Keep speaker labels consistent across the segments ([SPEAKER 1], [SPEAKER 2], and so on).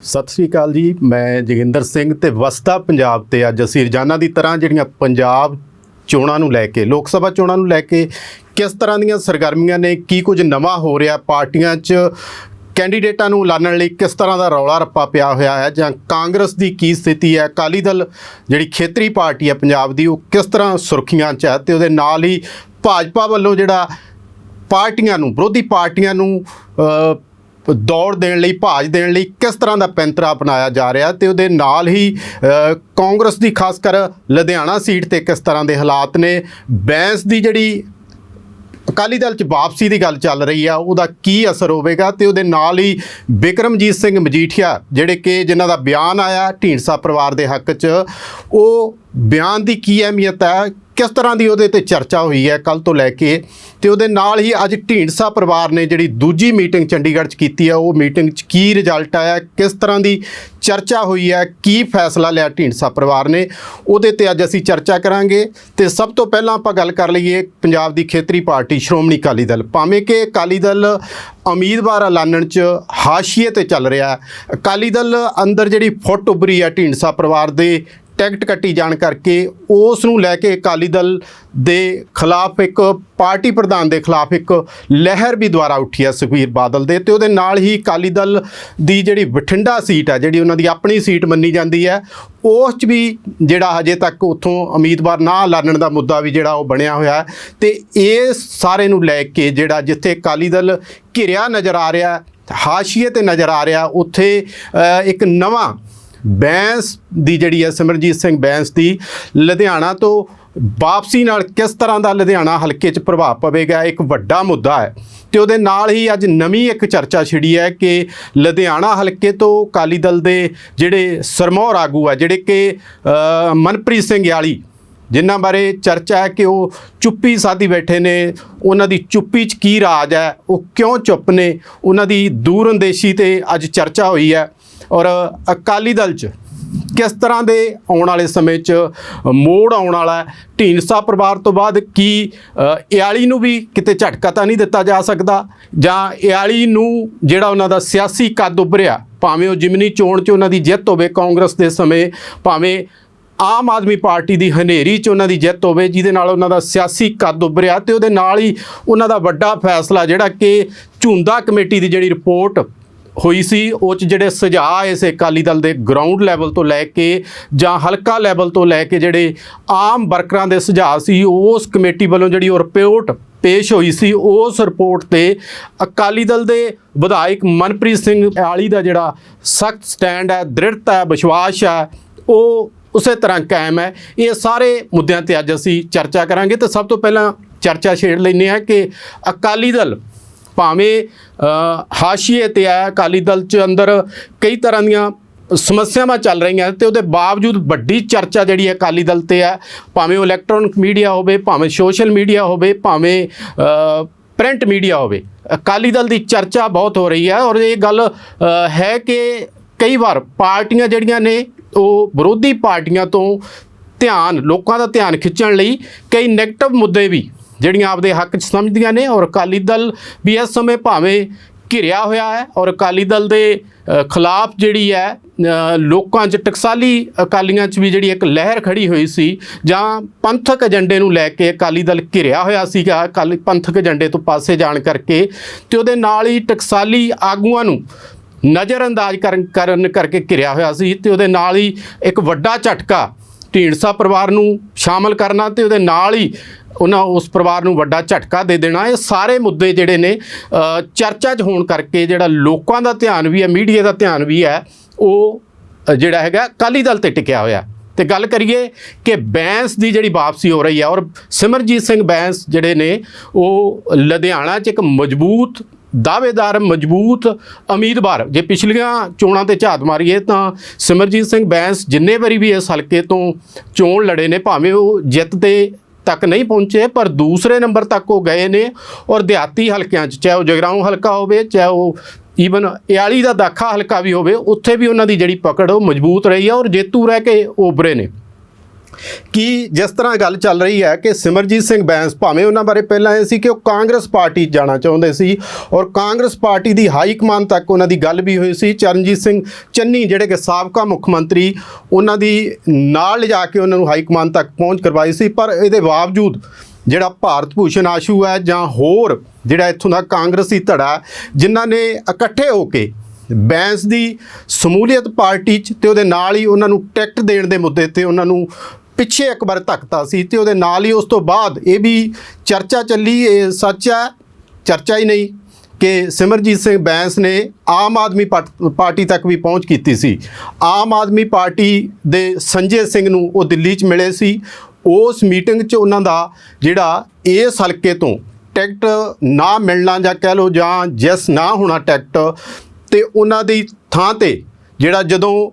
[SPEAKER 1] ਸਤਿ ਸ੍ਰੀ ਅਕਾਲ ਜੀ, ਮੈਂ ਜੋਗਿੰਦਰ ਸਿੰਘ ਤੇ ਵਸਦਾ ਪੰਜਾਬ ਤੇ ਅੱਜ ਅਸੀਂ ਰੋਜ਼ਾਨਾ ਦੀ ਤਰ੍ਹਾਂ ਜਿਹੜੀਆਂ ਪੰਜਾਬ ਚੋਣਾਂ ਨੂੰ ਲੈ ਕੇ, ਲੋਕ ਸਭਾ ਚੋਣਾਂ ਨੂੰ ਲੈ ਕੇ ਕਿਸ ਤਰ੍ਹਾਂ ਦੀਆਂ ਸਰਗਰਮੀਆਂ ਨੇ, ਕੀ ਕੁਝ ਨਵਾਂ ਹੋ ਰਿਹਾ, ਪਾਰਟੀਆਂ 'ਚ ਕੈਂਡੀਡੇਟਾਂ ਨੂੰ ਐਲਾਨਣ ਲਈ ਕਿਸ ਤਰ੍ਹਾਂ ਦਾ ਰੌਲਾ ਰੱਪਾ ਪਿਆ ਹੋਇਆ ਹੈ ਜਾਂ ਕਾਂਗਰਸ ਦੀ ਕੀ ਸਥਿਤੀ ਹੈ, ਅਕਾਲੀ ਦਲ ਜਿਹੜੀ ਖੇਤਰੀ ਪਾਰਟੀ ਹੈ ਪੰਜਾਬ ਦੀ, ਉਹ ਕਿਸ ਤਰ੍ਹਾਂ ਸੁਰਖੀਆਂ 'ਚ ਹੈ ਤੇ ਉਹਦੇ ਨਾਲ ਹੀ ਭਾਜਪਾ ਵੱਲੋਂ ਜਿਹੜਾ ਪਾਰਟੀਆਂ ਨੂੰ, ਵਿਰੋਧੀ ਪਾਰਟੀਆਂ ਨੂੰ ਦੌੜ ਦੇਣ ਲਈ, ਭਾਜ ਦੇਣ ਲਈ ਕਿਸ ਤਰ੍ਹਾਂ ਦਾ ਪੈਂਤਰਾ ਅਪਣਾਇਆ ਜਾ ਰਿਹਾ ਤੇ ਉਹਦੇ ਨਾਲ ਹੀ ਕਾਂਗਰਸ ਦੀ ਖਾਸ ਕਰ ਲੁਧਿਆਣਾ ਸੀਟ ਤੇ ਕਿਸ ਤਰ੍ਹਾਂ ਦੇ ਹਾਲਾਤ ਨੇ? ਬੈਂਸ ਦੀ ਜਿਹੜੀ ਅਕਾਲੀ ਦਲ ਚ ਵਾਪਸੀ ਦੀ ਗੱਲ ਚੱਲ ਰਹੀ ਆ, ਉਹਦਾ ਕੀ ਅਸਰ ਹੋਵੇਗਾ? ਤੇ ਉਹਦੇ ਨਾਲ ਹੀ ਬਿਕਰਮਜੀਤ ਸਿੰਘ ਮਜੀਠੀਆ, ਜਿਹੜੇ ਕਿ ਜਿਨ੍ਹਾਂ ਦਾ ਬਿਆਨ ਆਇਆ ਢੀਂਡਸਾ ਪਰਿਵਾਰ ਦੇ ਹੱਕ 'ਚ, ਉਹ ਬਿਆਨ ਦੀ ਕੀ ਅਹਿਮੀਅਤ ਹੈ? ਕਿਸ ਤਰ੍ਹਾਂ ਦੀ ਉਹਦੇ ਤੇ ਚਰਚਾ ਹੋਈ ਹੈ ਕੱਲ ਤੋਂ ਲੈ ਕੇ? ਤੇ ਉਹਦੇ ਨਾਲ ਹੀ ਅੱਜ ਢੀਂਡਸਾ ਪਰਿਵਾਰ ਨੇ ਜਿਹੜੀ ਦੂਜੀ ਮੀਟਿੰਗ ਚੰਡੀਗੜ੍ਹ 'ਚ ਕੀਤੀ ਹੈ, ਉਹ ਮੀਟਿੰਗ 'ਚ ਕੀ ਰਿਜ਼ਲਟ ਆਇਆ? ਕਿਸ ਤਰ੍ਹਾਂ ਦੀ ਚਰਚਾ ਹੋਈ ਹੈ? ਕੀ ਫੈਸਲਾ ਲਿਆ ਢੀਂਡਸਾ ਪਰਿਵਾਰ ਨੇ? ਉਹਦੇ ਤੇ ਅੱਜ ਅਸੀਂ ਚਰਚਾ ਕਰਾਂਗੇ। ਤੇ ਸਭ ਤੋਂ ਪਹਿਲਾਂ ਆਪਾਂ ਗੱਲ ਕਰ ਲਈਏ ਪੰਜਾਬ ਦੀ ਖੇਤਰੀ ਪਾਰਟੀ ਸ਼੍ਰੋਮਣੀ ਅਕਾਲੀ ਦਲ। ਭਾਵੇਂ ਕਿ ਅਕਾਲੀ ਦਲ ਉਮੀਦਵਾਰ ਐਲਾਨਣ 'ਚ ਹਾਸ਼ੀਏ ਤੇ ਚੱਲ ਰਿਹਾ ਅਕਾਲੀ ਦਲ ਅੰਦਰ ਜਿਹੜੀ ਫੁੱਟ ਉੱਭਰੀ ਹੈ ਢੀਂਡਸਾ ਪਰਿਵਾਰ ਦੇ ਟਿਕਟ ਕੱਟੀ ਜਾਣ ਕਰਕੇ ਉਸ ਨੂੰ ਲੈ ਕੇ ਅਕਾਲੀ ਦਲ ਦੇ ਖਿਲਾਫ ਇੱਕ, ਪਾਰਟੀ ਪ੍ਰਧਾਨ ਦੇ ਖਿਲਾਫ ਇੱਕ ਲਹਿਰ ਵੀ ਦੁਆਰਾ ਉੱਠੀ ਹੈ ਸੁਖਬੀਰ ਬਾਦਲ ਦੇ। ਤੇ ਉਹਦੇ ਨਾਲ ਹੀ ਅਕਾਲੀ ਦਲ ਦੀ ਜਿਹੜੀ ਬਠਿੰਡਾ ਸੀਟ ਹੈ, ਜਿਹੜੀ ਉਹਨਾਂ ਦੀ ਆਪਣੀ ਸੀਟ ਮੰਨੀ ਜਾਂਦੀ ਹੈ, ਉਸ 'ਚ ਵੀ ਜਿਹੜਾ ਹਜੇ ਤੱਕ ਉੱਥੋਂ ਉਮੀਦਵਾਰ ਨਾ ਐਲਾਨਣ ਦਾ ਮੁੱਦਾ ਵੀ ਜਿਹੜਾ ਉਹ ਬਣਿਆ ਹੋਇਆ ਹੈ। ਤੇ ਇਸ ਸਾਰੇ ਨੂੰ ਲੈ ਕੇ ਜਿਹੜਾ ਜਿੱਥੇ ਅਕਾਲੀ ਦਲ ਘਿਰਿਆ ਨਜ਼ਰ ਆ ਰਿਹਾ, ਹਾਸ਼ੀਏ ਤੇ ਨਜ਼ਰ ਆ ਰਿਹਾ, ਉੱਥੇ ਇੱਕ ਨਵਾਂ ਬੈਂਸ ਦੀ ਜਿਹੜੀ ਹੈ ਸਿਮਰਜੀਤ ਸਿੰਘ ਬੈਂਸ ਦੀ ਲੁਧਿਆਣਾ ਤੋਂ ਵਾਪਸੀ ਨਾਲ ਕਿਸ ਤਰ੍ਹਾਂ ਦਾ ਲੁਧਿਆਣਾ ਹਲਕੇ 'ਚ ਪ੍ਰਭਾਵ ਪਵੇਗਾ, ਇੱਕ ਵੱਡਾ ਮੁੱਦਾ ਹੈ। ਤੇ ਉਹਦੇ ਨਾਲ ਹੀ ਅੱਜ ਨਵੀਂ ਇੱਕ ਚਰਚਾ ਛਿੜੀ ਹੈ ਕਿ ਲੁਧਿਆਣਾ ਹਲਕੇ ਤੋਂ ਅਕਾਲੀ ਦਲ ਦੇ ਜਿਹੜੇ ਸਰਮੌਰ ਆਗੂ ਆ, ਜਿਹੜੇ ਕਿ ਮਨਪ੍ਰੀਤ ਸਿੰਘ ਯਾਲੀ, ਜਿਨ੍ਹਾਂ ਬਾਰੇ ਚਰਚਾ ਹੈ ਕਿ ਉਹ ਚੁੱਪੀ ਸਾਦੀ ਬੈਠੇ ਨੇ, ਉਹਨਾਂ ਦੀ ਚੁੱਪੀ 'ਚ ਕੀ ਰਾਜ ਹੈ, ਉਹ ਕਿਉਂ ਚੁੱਪ ਨੇ, ਉਹਨਾਂ ਦੀ ਦੂਰਅੰਦੇਸ਼ੀ ਤੇ ਅੱਜ ਚਰਚਾ ਹੋਈ ਹੈ। ਔਰ ਅਕਾਲੀ ਦਲ 'ਚ ਕਿਸ ਤਰ੍ਹਾਂ ਦੇ ਆਉਣ ਵਾਲੇ ਸਮੇਂ 'ਚ ਮੋੜ ਆਉਣ ਵਾਲਾ ਢੀਂਡਸਾ ਪਰਿਵਾਰ ਤੋਂ ਬਾਅਦ ਕੀ ਅ, ਇਆਲੀ ਨੂੰ ਵੀ ਕਿਤੇ ਝਟਕਾ ਤਾਂ ਨਹੀਂ ਦਿੱਤਾ ਜਾ ਸਕਦਾ? ਜਾਂ ਇਆਲੀ ਨੂੰ ਜਿਹੜਾ ਉਹਨਾਂ ਦਾ ਸਿਆਸੀ ਕੱਦ ਉੱਭਰਿਆ ਭਾਵੇਂ ਉਹ ਜਿਮਨੀ ਚੋਣ 'ਚ ਉਹਨਾਂ ਦੀ ਜਿੱਤ ਹੋਵੇ ਕਾਂਗਰਸ ਦੇ ਸਮੇਂ ਭਾਵੇਂ ਆਮ ਆਦਮੀ ਪਾਰਟੀ ਦੀ ਹਨੇਰੀ 'ਚ ਉਹਨਾਂ ਦੀ ਜਿੱਤ ਹੋਵੇ ਜਿਹਦੇ ਨਾਲ ਉਹਨਾਂ ਦਾ ਸਿਆਸੀ ਕੱਦ ਉੱਭਰਿਆ ਤੇ ਉਹਦੇ ਨਾਲ ਹੀ ਉਹਨਾਂ ਦਾ ਵੱਡਾ ਫੈਸਲਾ ਜਿਹੜਾ ਕਿ ਝੁੰਦਾ ਕਮੇਟੀ ਦੀ ਜਿਹੜੀ ਰਿਪੋਰਟ ਹੋਈ ਸੀ, ਉਹ 'ਚ ਜਿਹੜੇ ਸੁਝਾਅ ਆਏ ਸੀ ਅਕਾਲੀ ਦਲ ਦੇ ਗਰਾਊਂਡ ਲੈਵਲ ਤੋਂ ਲੈ ਕੇ ਜਾਂ ਹਲਕਾ ਲੈਵਲ ਤੋਂ ਲੈ ਕੇ ਜਿਹੜੇ ਆਮ ਵਰਕਰਾਂ ਦੇ ਸੁਝਾਅ ਸੀ, ਉਸ ਕਮੇਟੀ ਵੱਲੋਂ ਜਿਹੜੀ ਉਹ ਰਿਪੋਰਟ ਪੇਸ਼ ਹੋਈ ਸੀ, ਉਸ ਰਿਪੋਰਟ ਤੇ ਅਕਾਲੀ ਦਲ ਦੇ ਵਿਧਾਇਕ ਮਨਪ੍ਰੀਤ ਸਿੰਘ ਆਲੀ ਦਾ ਜਿਹੜਾ ਸਖਤ ਸਟੈਂਡ ਹੈ ਦ੍ਰਿੜਤਾ ਹੈ, ਵਿਸ਼ਵਾਸ ਹੈ, ਉਹ ਉਸੇ ਤਰ੍ਹਾਂ ਕਾਇਮ ਹੈ। ਇਹ ਸਾਰੇ ਮੁੱਦਿਆਂ ਤੇ ਅੱਜ ਅਸੀਂ ਚਰਚਾ ਕਰਾਂਗੇ ਤੇ ਸਭ ਤੋਂ ਪਹਿਲਾਂ ਚਰਚਾ ਛੇੜ ਲੈਂਦੇ ਹਾਂ ਕਿ ਅਕਾਲੀ ਦਲ ਭਾਵੇਂ ਹਾਸ਼ੀਏ ਤੇ ਹੈ, ਅਕਾਲੀ ਦਲ ਚ ਅੰਦਰ ਕਈ ਤਰ੍ਹਾਂ ਦੀਆਂ ਸਮੱਸਿਆਵਾਂ ਚੱਲ ਰਹੀਆਂ ਤੇ ਉਹਦੇ ਬਾਵਜੂਦ ਵੱਡੀ ਚਰਚਾ ਜਿਹੜੀ ਹੈ ਅਕਾਲੀ ਦਲ ਤੇ ਹੈ, ਭਾਵੇਂ ਉਹ ਇਲੈਕਟ੍ਰੋਨਿਕ ਮੀਡੀਆ ਹੋਵੇ, ਭਾਵੇਂ ਸੋਸ਼ਲ ਮੀਡੀਆ ਹੋਵੇ, ਭਾਵੇਂ ਪ੍ਰਿੰਟ ਮੀਡੀਆ ਹੋਵੇ। ਅਕਾਲੀ ਦਲ ਦੀ ਚਰਚਾ ਬਹੁਤ ਹੋ ਰਹੀ ਹੈ ਔਰ ਇਹ ਗੱਲ ਹੈ ਕਿ ਕਈ ਵਾਰ ਪਾਰਟੀਆਂ ਜਿਹੜੀਆਂ ਨੇ, ਉਹ ਵਿਰੋਧੀ ਪਾਰਟੀਆਂ ਤੋਂ ਧਿਆਨ, ਲੋਕਾਂ ਦਾ ਧਿਆਨ ਖਿੱਚਣ ਲਈ ਕਈ ਨੈਗੇਟਿਵ ਮੁੱਦੇ ਵੀ ਜਿਹੜੀਆਂ ਆਪਦੇ ਹੱਕ 'ਚ ਸਮਝਦੀਆਂ ਨੇ ਔਰ ਅਕਾਲੀ ਦਲ ਵੀ ਇਸ ਸਮੇਂ ਭਾਵੇਂ ਘਿਰਿਆ ਹੋਇਆ ਹੈ ਔਰ ਅਕਾਲੀ ਦਲ ਦੇ ਖਿਲਾਫ ਜਿਹੜੀ ਹੈ ਲੋਕਾਂ 'ਚ ਟਕਸਾਲੀ ਅਕਾਲੀਆਂ 'ਚ ਵੀ ਜਿਹੜੀ ਇੱਕ ਲਹਿਰ ਖੜੀ ਹੋਈ ਸੀ ਜਾਂ ਪੰਥਕ ਏਜੰਡੇ ਨੂੰ ਲੈ ਕੇ ਅਕਾਲੀ ਦਲ ਘਿਰਿਆ ਹੋਇਆ ਸੀਗਾ ਅਕਾਲੀ ਪੰਥਕ ਏਜੰਡੇ ਤੋਂ ਪਾਸੇ ਜਾਣ ਕਰਕੇ ਤੇ ਉਹਦੇ ਨਾਲ ਹੀ ਟਕਸਾਲੀ ਆਗੂਆਂ ਨੂੰ ਨਜ਼ਰਅੰਦਾਜ਼ ਕਰਨ ਕਰਨ ਕਰਕੇ ਘਿਰਿਆ ਹੋਇਆ ਸੀ ਤੇ ਉਹਦੇ ਨਾਲ ਹੀ ਇੱਕ ਵੱਡਾ ਝਟਕਾ ਢੀਂਡਸਾ ਪਰਿਵਾਰ ਨੂੰ ਸ਼ਾਮਲ ਕਰਨਾ ਤੇ ਉਹਦੇ ਨਾਲ ਹੀ ਉਹਨਾਂ ਉਸ ਪਰਿਵਾਰ ਨੂੰ ਵੱਡਾ ਝਟਕਾ ਦੇ ਦੇਣਾ। ਇਹ ਸਾਰੇ ਮੁੱਦੇ ਜਿਹੜੇ ਨੇ ਚਰਚਾ 'ਚ ਹੋਣ ਕਰਕੇ ਜਿਹੜਾ ਲੋਕਾਂ ਦਾ ਧਿਆਨ ਵੀ ਹੈ, ਮੀਡੀਆ ਦਾ ਧਿਆਨ ਵੀ ਹੈ, ਉਹ ਜਿਹੜਾ ਹੈਗਾ ਅਕਾਲੀ ਦਲ ਤੇ ਟਿਕਿਆ ਹੋਇਆ। ਤੇ ਗੱਲ ਕਰੀਏ ਕਿ ਬੈਂਸ ਦੀ ਜਿਹੜੀ ਵਾਪਸੀ ਹੋ ਰਹੀ ਹੈ ਔਰ ਸਿਮਰਜੀਤ ਸਿੰਘ ਬੈਂਸ ਜਿਹੜੇ ਨੇ, ਉਹ ਲੁਧਿਆਣਾ 'ਚ ਇੱਕ ਮਜ਼ਬੂਤ ਦਾਅਵੇਦਾਰ, ਮਜ਼ਬੂਤ ਉਮੀਦਵਾਰ। ਜੇ ਪਿਛਲੀਆਂ ਚੋਣਾਂ ਤੇ ਝਾਤ ਮਾਰੀਏ ਤਾਂ ਸਿਮਰਜੀਤ ਸਿੰਘ ਬੈਂਸ ਜਿੰਨੇ ਵਾਰੀ ਵੀ ਇਸ ਹਲਕੇ ਤੋਂ ਚੋਣ ਲੜੇ ਨੇ, ਭਾਵੇਂ ਉਹ ਜਿੱਤ ਦੇ ਤੱਕ ਨਹੀਂ ਪਹੁੰਚੇ, ਪਰ ਦੂਸਰੇ ਨੰਬਰ ਤੱਕ ਉਹ ਗਏ ਨੇ ਔਰ ਦਿਹਾਤੀ ਹਲਕਿਆਂ 'ਚ, ਚਾਹੇ ਉਹ ਜਗਰਾਉਂ ਹਲਕਾ ਹੋਵੇ, ਚਾਹੇ ਉਹ ਈਵਨ ਇਆਲੀ ਦਾ ਦਾਖਾ ਹਲਕਾ ਵੀ ਹੋਵੇ, ਉੱਥੇ ਵੀ ਉਹਨਾਂ ਦੀ ਜਿਹੜੀ ਪਕੜ, ਉਹ ਮਜ਼ਬੂਤ ਰਹੀ ਹੈ ਔਰ ਜੇਤੂ ਰਹਿ ਕੇ ਉਹ ਉਭਰੇ ਨੇ। ਕਿ ਜਿਸ ਤਰ੍ਹਾਂ ਗੱਲ ਚੱਲ ਰਹੀ ਹੈ ਕਿ ਸਿਮਰਜੀਤ ਸਿੰਘ ਬੈਂਸ ਭਾਵੇਂ ਉਹਨਾਂ ਬਾਰੇ ਪਹਿਲਾਂ ਇਹ ਸੀ ਕਿ ਉਹ ਕਾਂਗਰਸ ਪਾਰਟੀ 'ਚ ਜਾਣਾ ਚਾਹੁੰਦੇ ਸੀ ਔਰ ਕਾਂਗਰਸ ਪਾਰਟੀ ਦੀ ਹਾਈ ਕਮਾਨ ਤੱਕ ਉਹਨਾਂ ਦੀ ਗੱਲ ਵੀ ਹੋਈ ਸੀ। ਚਰਨਜੀਤ ਸਿੰਘ ਚੰਨੀ ਜਿਹੜੇ ਕਿ ਸਾਬਕਾ ਮੁੱਖ ਮੰਤਰੀ ਉਹਨਾਂ ਦੀ ਨਾਲ ਲਿਜਾ ਕੇ ਉਹਨਾਂ ਨੂੰ ਹਾਈ ਕਮਾਨ ਤੱਕ ਪਹੁੰਚ ਕਰਵਾਈ ਸੀ। ਪਰ ਇਹਦੇ ਬਾਵਜੂਦ ਜਿਹੜਾ ਭਾਰਤ ਭੂਸ਼ਣ ਆਸ਼ੂ ਹੈ ਜਾਂ ਹੋਰ ਜਿਹੜਾ ਇੱਥੋਂ ਦਾ ਕਾਂਗਰਸੀ ਧੜਾ ਜਿਨ੍ਹਾਂ ਨੇ ਇਕੱਠੇ ਹੋ ਕੇ ਬੈਂਸ ਦੀ ਸਮੂਲੀਅਤ ਪਾਰਟੀ 'ਚ ਤੇ ਉਹਦੇ ਨਾਲ ਹੀ ਉਹਨਾਂ ਨੂੰ ਟਿਕਟ ਦੇਣ ਦੇ ਮੁੱਦੇ ਤੇ ਉਹਨਾਂ ਨੂੰ ਪਿੱਛੇ ਇੱਕ ਵਾਰ ਧੱਕਤਾ ਸੀ ਤੇ ਉਹਦੇ ਨਾਲ ਹੀ ਉਸ ਤੋਂ ਬਾਅਦ ਇਹ ਵੀ ਚਰਚਾ ਚੱਲੀ, ਇਹ ਸੱਚ ਹੈ, ਚਰਚਾ ਹੀ ਨਹੀਂ ਕਿ ਸਿਮਰਜੀਤ ਸਿੰਘ ਬੈਂਸ ਨੇ ਆਮ ਆਦਮੀ ਪਾਰਟ- ਪਾਰਟੀ ਤੱਕ ਵੀ ਪਹੁੰਚ ਕੀਤੀ ਸੀ। ਆਮ ਆਦਮੀ ਪਾਰਟੀ ਦੇ ਸੰਜੇ ਸਿੰਘ ਨੂੰ ਉਹ ਦਿੱਲੀ 'ਚ ਮਿਲੇ ਸੀ। ਉਸ ਮੀਟਿੰਗ 'ਚ ਉਹਨਾਂ ਦਾ ਜਿਹੜਾ ਇਸ ਹਲਕੇ ਤੋਂ ਟਿਕਟ ਨਾ ਮਿਲਣਾ ਜਾਂ ਕਹਿ ਲਓ ਜਾਂ ਜਿਸ ਨਾ ਹੋਣਾ ਟਿਕਟ ਤੇ ਉਹਨਾਂ ਦੀ ਥਾਂ ਤੇ ਜਿਹੜਾ ਜਦੋਂ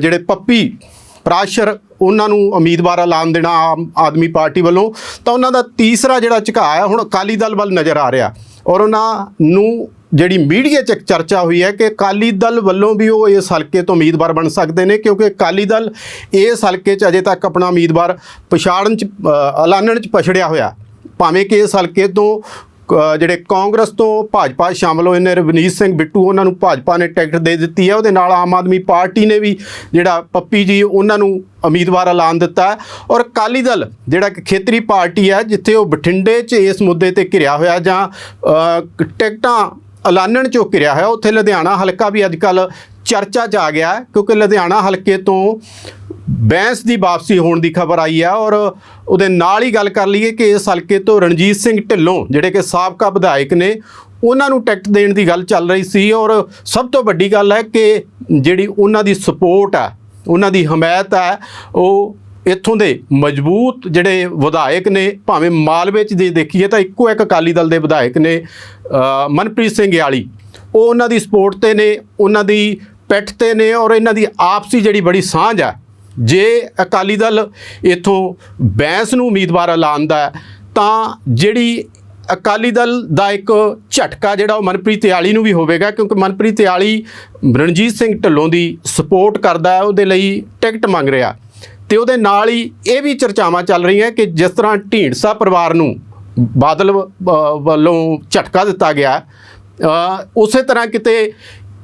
[SPEAKER 1] ਜਿਹੜੇ ਪੱਪੀ, ਪ੍ਰਾਸ਼ਰ ਉਹਨਾਂ ਨੂੰ ਉਮੀਦਵਾਰ ਐਲਾਨ ਦੇਣਾ ਆਮ ਆਦਮੀ ਪਾਰਟੀ ਵੱਲੋਂ, ਤਾਂ ਉਹਨਾਂ ਦਾ ਤੀਸਰਾ ਜਿਹੜਾ ਝੁਕਾਅ ਹੈ, ਹੁਣ ਅਕਾਲੀ ਦਲ ਵੱਲ ਨਜ਼ਰ ਆ ਰਿਹਾ। ਔਰ ਉਹਨਾਂ ਨੂੰ ਜਿਹੜੀ ਮੀਡੀਆ 'ਚ ਇੱਕ ਚਰਚਾ ਹੋਈ ਹੈ ਕਿ ਅਕਾਲੀ ਦਲ ਵੱਲੋਂ ਵੀ ਉਹ ਇਸ ਹਲਕੇ ਤੋਂ ਉਮੀਦਵਾਰ ਬਣ ਸਕਦੇ ਨੇ, ਕਿਉਂਕਿ ਅਕਾਲੀ ਦਲ ਇਸ ਹਲਕੇ 'ਚ ਅਜੇ ਤੱਕ ਆਪਣਾ ਉਮੀਦਵਾਰ ਪਛਾੜਨ 'ਚ ਐਲਾਨਣ 'ਚ ਪਛੜਿਆ ਹੋਇਆ। ਭਾਵੇਂ ਕਿ ਇਸ ਹਲਕੇ ਤੋਂ ਜਿਹੜੇ ਕਾਂਗਰਸ ਤੋਂ ਭਾਜਪਾ 'ਚ ਸ਼ਾਮਲ ਹੋਏ ਨੇ, ਰਵਨੀਤ ਸਿੰਘ ਬਿੱਟੂ ਉਹਨਾਂ ਨੂੰ ਭਾਜਪਾ ਨੇ ਟਿਕਟ ਦੇ ਦਿੱਤੀ ਹੈ। ਉਹਦੇ ਨਾਲ ਆਮ ਆਦਮੀ ਪਾਰਟੀ ਨੇ ਵੀ ਜਿਹੜਾ ਪੱਪੀ ਜੀ, ਉਹਨਾਂ ਨੂੰ ਉਮੀਦਵਾਰ ਐਲਾਨ ਦਿੱਤਾ ਔਰ ਅਕਾਲੀ ਦਲ, ਜਿਹੜਾ ਕਿ ਖੇਤਰੀ ਪਾਰਟੀ ਹੈ, ਜਿੱਥੇ ਉਹ ਬਠਿੰਡੇ 'ਚ ਇਸ ਮੁੱਦੇ ਤੇ ਘਿਰਿਆ ਹੋਇਆ ਜਾਂ ਟਿਕਟਾਂ ਐਲਾਨਣ 'ਚੋਂ ਘਿਰਿਆ ਹੋਇਆ, ਉੱਥੇ ਲੁਧਿਆਣਾ ਹਲਕਾ ਵੀ ਅੱਜ ਕੱਲ ਚਰਚਾ 'ਚ ਆ ਗਿਆ ਕਿਉਂਕਿ ਲੁਧਿਆਣਾ ਹਲਕੇ ਤੋਂ ਬੈਂਸ ਦੀ ਵਾਪਸੀ ਹੋਣ ਦੀ ਖਬਰ ਆਈ ਆ ਔਰ ਉਹਦੇ ਨਾਲ ਹੀ ਗੱਲ ਕਰ ਲਈਏ ਕਿ ਇਸ ਹਲਕੇ ਤੋਂ ਰਣਜੀਤ ਸਿੰਘ ਢਿੱਲੋਂ, ਜਿਹੜੇ ਕਿ ਸਾਬਕਾ ਵਿਧਾਇਕ ਨੇ, ਉਹਨਾਂ ਨੂੰ ਟਿਕਟ ਦੇਣ ਦੀ ਗੱਲ ਚੱਲ ਰਹੀ ਸੀ ਔਰ ਸਭ ਤੋਂ ਵੱਡੀ ਗੱਲ ਹੈ ਕਿ ਜਿਹੜੀ ਉਹਨਾਂ ਦੀ ਸਪੋਰਟ ਆ, ਉਹਨਾਂ ਦੀ ਹਮਾਇਤ ਹੈ ਉਹ ਇੱਥੋਂ ਦੇ ਮਜ਼ਬੂਤ ਜਿਹੜੇ ਵਿਧਾਇਕ ਨੇ, ਭਾਵੇਂ ਮਾਲਵੇ 'ਚ ਜੇ ਦੇਖੀਏ ਤਾਂ ਇੱਕੋ ਇੱਕ ਅਕਾਲੀ ਦਲ ਦੇ ਵਿਧਾਇਕ ਨੇ ਮਨਪ੍ਰੀਤ ਸਿੰਘ ਯਾਲੀ। ਉਹ ਉਹਨਾਂ ਦੀ ਸਪੋਰਟ ਤੇ ਨੇ, ਉਹਨਾਂ ਦੀ ਪਿੱਠ ਤੇ ਨੇ ਔਰ ਇਹਨਾਂ ਦੀ ਆਪਸੀ ਜਿਹੜੀ ਬੜੀ ਸਾਂਝ ਆ ਜੇ ਅਕਾਲੀ ਦਲ ਇਥੋਂ ਬੈਂਸ ਨੂੰ ਉਮੀਦਵਾਰ ਐਲਾਨਦਾ ਤਾਂ ਜਿਹੜੀ ਅਕਾਲੀ ਦਲ ਦਾ ਇੱਕ ਝਟਕਾ ਜਿਹੜਾ ਉਹ ਮਨਪ੍ਰੀਤ ਯਾਲੀ ਨੂੰ ਵੀ ਹੋਵੇਗਾ, ਕਿਉਂਕਿ ਮਨਪ੍ਰੀਤ ਯਾਲੀ ਰਣਜੀਤ ਸਿੰਘ ਢਿੱਲੋਂ ਦੀ ਸਪੋਰਟ ਕਰਦਾ ਹੈ, ਉਹਦੇ ਲਈ ਟਿਕਟ ਮੰਗ ਰਿਹਾ। ਤੇ ਉਹਦੇ ਨਾਲ ਹੀ ਇਹ ਵੀ ਚਰਚਾਵਾਂ ਚੱਲ ਰਹੀਆਂ ਕਿ ਜਿਸ ਤਰ੍ਹਾਂ ਢੀਂਡਸਾ ਪਰਿਵਾਰ ਨੂੰ ਬਾਦਲ ਵੱਲੋਂ ਝਟਕਾ ਦਿੱਤਾ ਗਿਆ ਉਸੇ ਤਰ੍ਹਾਂ ਕਿਤੇ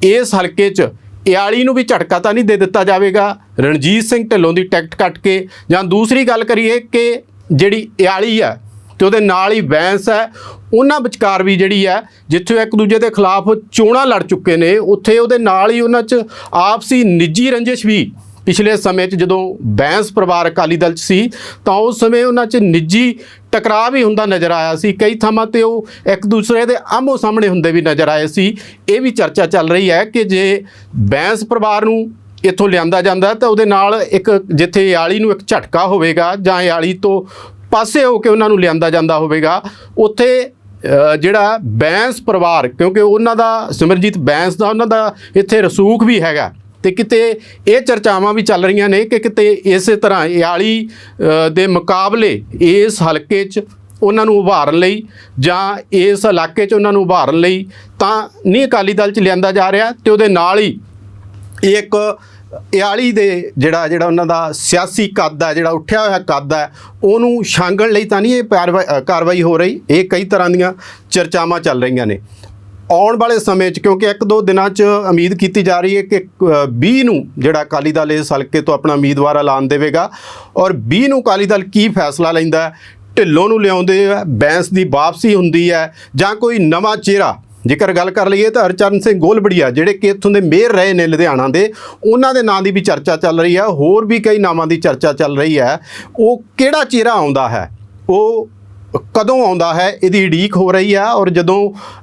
[SPEAKER 1] ਇਸ ਹਲਕੇ 'ਚ ਇਆਲੀ ਨੂੰ ਵੀ ਝਟਕਾ ਤਾਂ ਨਹੀਂ ਦੇ ਦਿੱਤਾ ਜਾਵੇਗਾ। ਰਣਜੀਤ ਸਿੰਘ ਢਿੱਲੋਂ ਦੀ ਟਿਕਟ ਕੱਟ ਕੇ। ਜਾਂ ਦੂਸਰੀ ਗੱਲ ਕਰੀਏ ਕਿ ਜਿਹੜੀ ਇਆਲੀ ਹੈ ਤੇ ਉਹਦੇ ਨਾਲ ਹੀ ਬੈਂਸ ਹੈ, ਉਹਨਾਂ ਵਿਚਕਾਰ ਵੀ ਜਿਹੜੀ ਹੈ, ਜਿੱਥੇ ਉਹ ਇੱਕ ਦੂਜੇ ਦੇ ਖਿਲਾਫ ਚੋਣਾਂ ਲੜ ਚੁੱਕੇ ਨੇ, ਉੱਥੇ ਉਹਦੇ ਨਾਲ ਹੀ ਉਹਨਾਂ 'ਚ ਆਪਸੀ ਨਿੱਜੀ ਰੰਜਿਸ਼ ਵੀ ਪਿਛਲੇ ਸਮੇਂ 'ਚ ਜਦੋਂ ਬੈਂਸ ਪਰਿਵਾਰ ਅਕਾਲੀ ਦਲ 'ਚ ਸੀ, ਤਾਂ ਉਸ ਸਮੇਂ ਉਹਨਾਂ 'ਚ ਨਿੱਜੀ ਟਕਰਾਅ ਵੀ ਹੁੰਦਾ ਨਜ਼ਰ ਆਇਆ ਸੀ। ਕਈ ਥਾਵਾਂ ਤੇ ਉਹ ਇੱਕ ਦੂਸਰੇ ਦੇ ਆਮੋ ਸਾਹਮਣੇ ਹੁੰਦੇ ਵੀ ਨਜ਼ਰ ਆਏ ਸੀ। ਇਹ ਵੀ ਚਰਚਾ ਚੱਲ ਰਹੀ ਹੈ ਕਿ ਜੇ ਬੈਂਸ ਪਰਿਵਾਰ ਨੂੰ ਇੱਥੋਂ ਲਿਆਂਦਾ ਜਾਂਦਾ, ਤਾਂ ਉਹਦੇ ਨਾਲ ਇੱਕ ਜਿੱਥੇ ਯਾਲੀ ਨੂੰ ਇੱਕ ਝਟਕਾ ਹੋਵੇਗਾ ਜਾਂ ਯਾਲੀ ਤੋਂ ਪਾਸੇ ਹੋ ਕੇ ਉਹਨਾਂ ਨੂੰ ਲਿਆਂਦਾ ਜਾਂਦਾ ਹੋਵੇਗਾ, ਉੱਥੇ ਜਿਹੜਾ ਬੈਂਸ ਪਰਿਵਾਰ, ਕਿਉਂਕਿ ਉਹਨਾਂ ਦਾ, ਸਿਮਰਜੀਤ ਬੈਂਸ ਦਾ, ਉਹਨਾਂ ਦਾ ਇੱਥੇ ਰਸੂਖ ਵੀ ਹੈਗਾ। ਤੇ ਕਿਤੇ ਇਹ ਚਰਚਾਵਾਂ ਵੀ ਚੱਲ ਰਹੀਆਂ ਨੇ ਕਿ ਕਿਤੇ ਇਸੇ ਤਰ੍ਹਾਂ ਇਆਲੀ ਦੇ ਮੁਕਾਬਲੇ ਇਸ ਹਲਕੇ 'ਚ ਉਹਨਾਂ ਨੂੰ ਉਭਾਰਨ ਲਈ ਜਾਂ ਇਸ ਇਲਾਕੇ 'ਚ ਉਹਨਾਂ ਨੂੰ ਉਭਾਰਨ ਲਈ ਤਾਂ ਨਹੀਂ ਅਕਾਲੀ ਦਲ 'ਚ ਲਿਆਂਦਾ ਜਾ ਰਿਹਾ ਤੇ ਉਹਦੇ ਨਾਲ ਹੀ ਇਹ ਇੱਕ ਇਆਲੀ ਦੇ ਜਿਹੜਾ ਜਿਹੜਾ ਉਹਨਾਂ ਦਾ ਸਿਆਸੀ ਕੱਦ ਹੈ, ਜਿਹੜਾ ਉੱਠਿਆ ਹੋਇਆ ਕੱਦ ਹੈ, ਉਹਨੂੰ ਛਾਂਗਣ ਲਈ ਤਾਂ ਨਹੀਂ ਇਹ ਕਾਰਵਾਈ ਕਾਰਵਾਈ ਹੋ ਰਹੀ। ਇਹ ਕਈ ਤਰ੍ਹਾਂ ਦੀਆਂ ਚਰਚਾਵਾਂ ਚੱਲ ਰਹੀਆਂ ਨੇ। ਆਉਣ ਵਾਲੇ ਸਮੇਂ 'ਚ ਕਿਉਂਕਿ ਇੱਕ ਦੋ ਦਿਨਾਂ 'ਚ ਉਮੀਦ ਕੀਤੀ ਜਾ ਰਹੀ ਹੈ ਕਿ ਅ, 20 ਨੂੰ ਜਿਹੜਾ ਅਕਾਲੀ ਦਲ ਇਸ ਹਲਕੇ ਤੋਂ ਆਪਣਾ ਉਮੀਦਵਾਰ ਐਲਾਨ ਦੇਵੇਗਾ ਔਰ 20 ਨੂੰ ਅਕਾਲੀ ਦਲ ਕੀ ਫੈਸਲਾ ਲੈਂਦਾ ਢਿੱਲੋਂ ਨੂੰ ਲਿਆਉਂਦੇ ਆ ਬੈਂਸ ਦੀ ਵਾਪਸੀ ਹੁੰਦੀ ਹੈ ਜਾਂ ਕੋਈ ਨਵਾਂ ਚਿਹਰਾ? ਜੇਕਰ ਗੱਲ ਕਰ ਲਈਏ ਤਾਂ ਹਰਚਰਨ ਸਿੰਘ ਗੋਲਬੜੀਆ ਜਿਹੜੇ ਕਿ ਇੱਥੋਂ ਦੇ ਮੇਅਰ ਰਹੇ ਨੇ ਲੁਧਿਆਣਾ ਦੇ ਉਹਨਾਂ ਦੇ ਨਾਂ ਦੀ ਵੀ ਚਰਚਾ ਚੱਲ ਰਹੀ ਹੈ ਹੋਰ ਵੀ ਕਈ ਨਾਵਾਂ ਦੀ ਚਰਚਾ ਚੱਲ ਰਹੀ ਹੈ। ਉਹ ਕਿਹੜਾ ਚਿਹਰਾ ਆਉਂਦਾ ਹੈ? ਉਹ ਕਦੋਂ ਆਉਂਦਾ ਹੈ, ਇਹਦੀ ਉਡੀਕ ਹੋ ਰਹੀ ਹੈ ਔਰ ਜਦੋਂ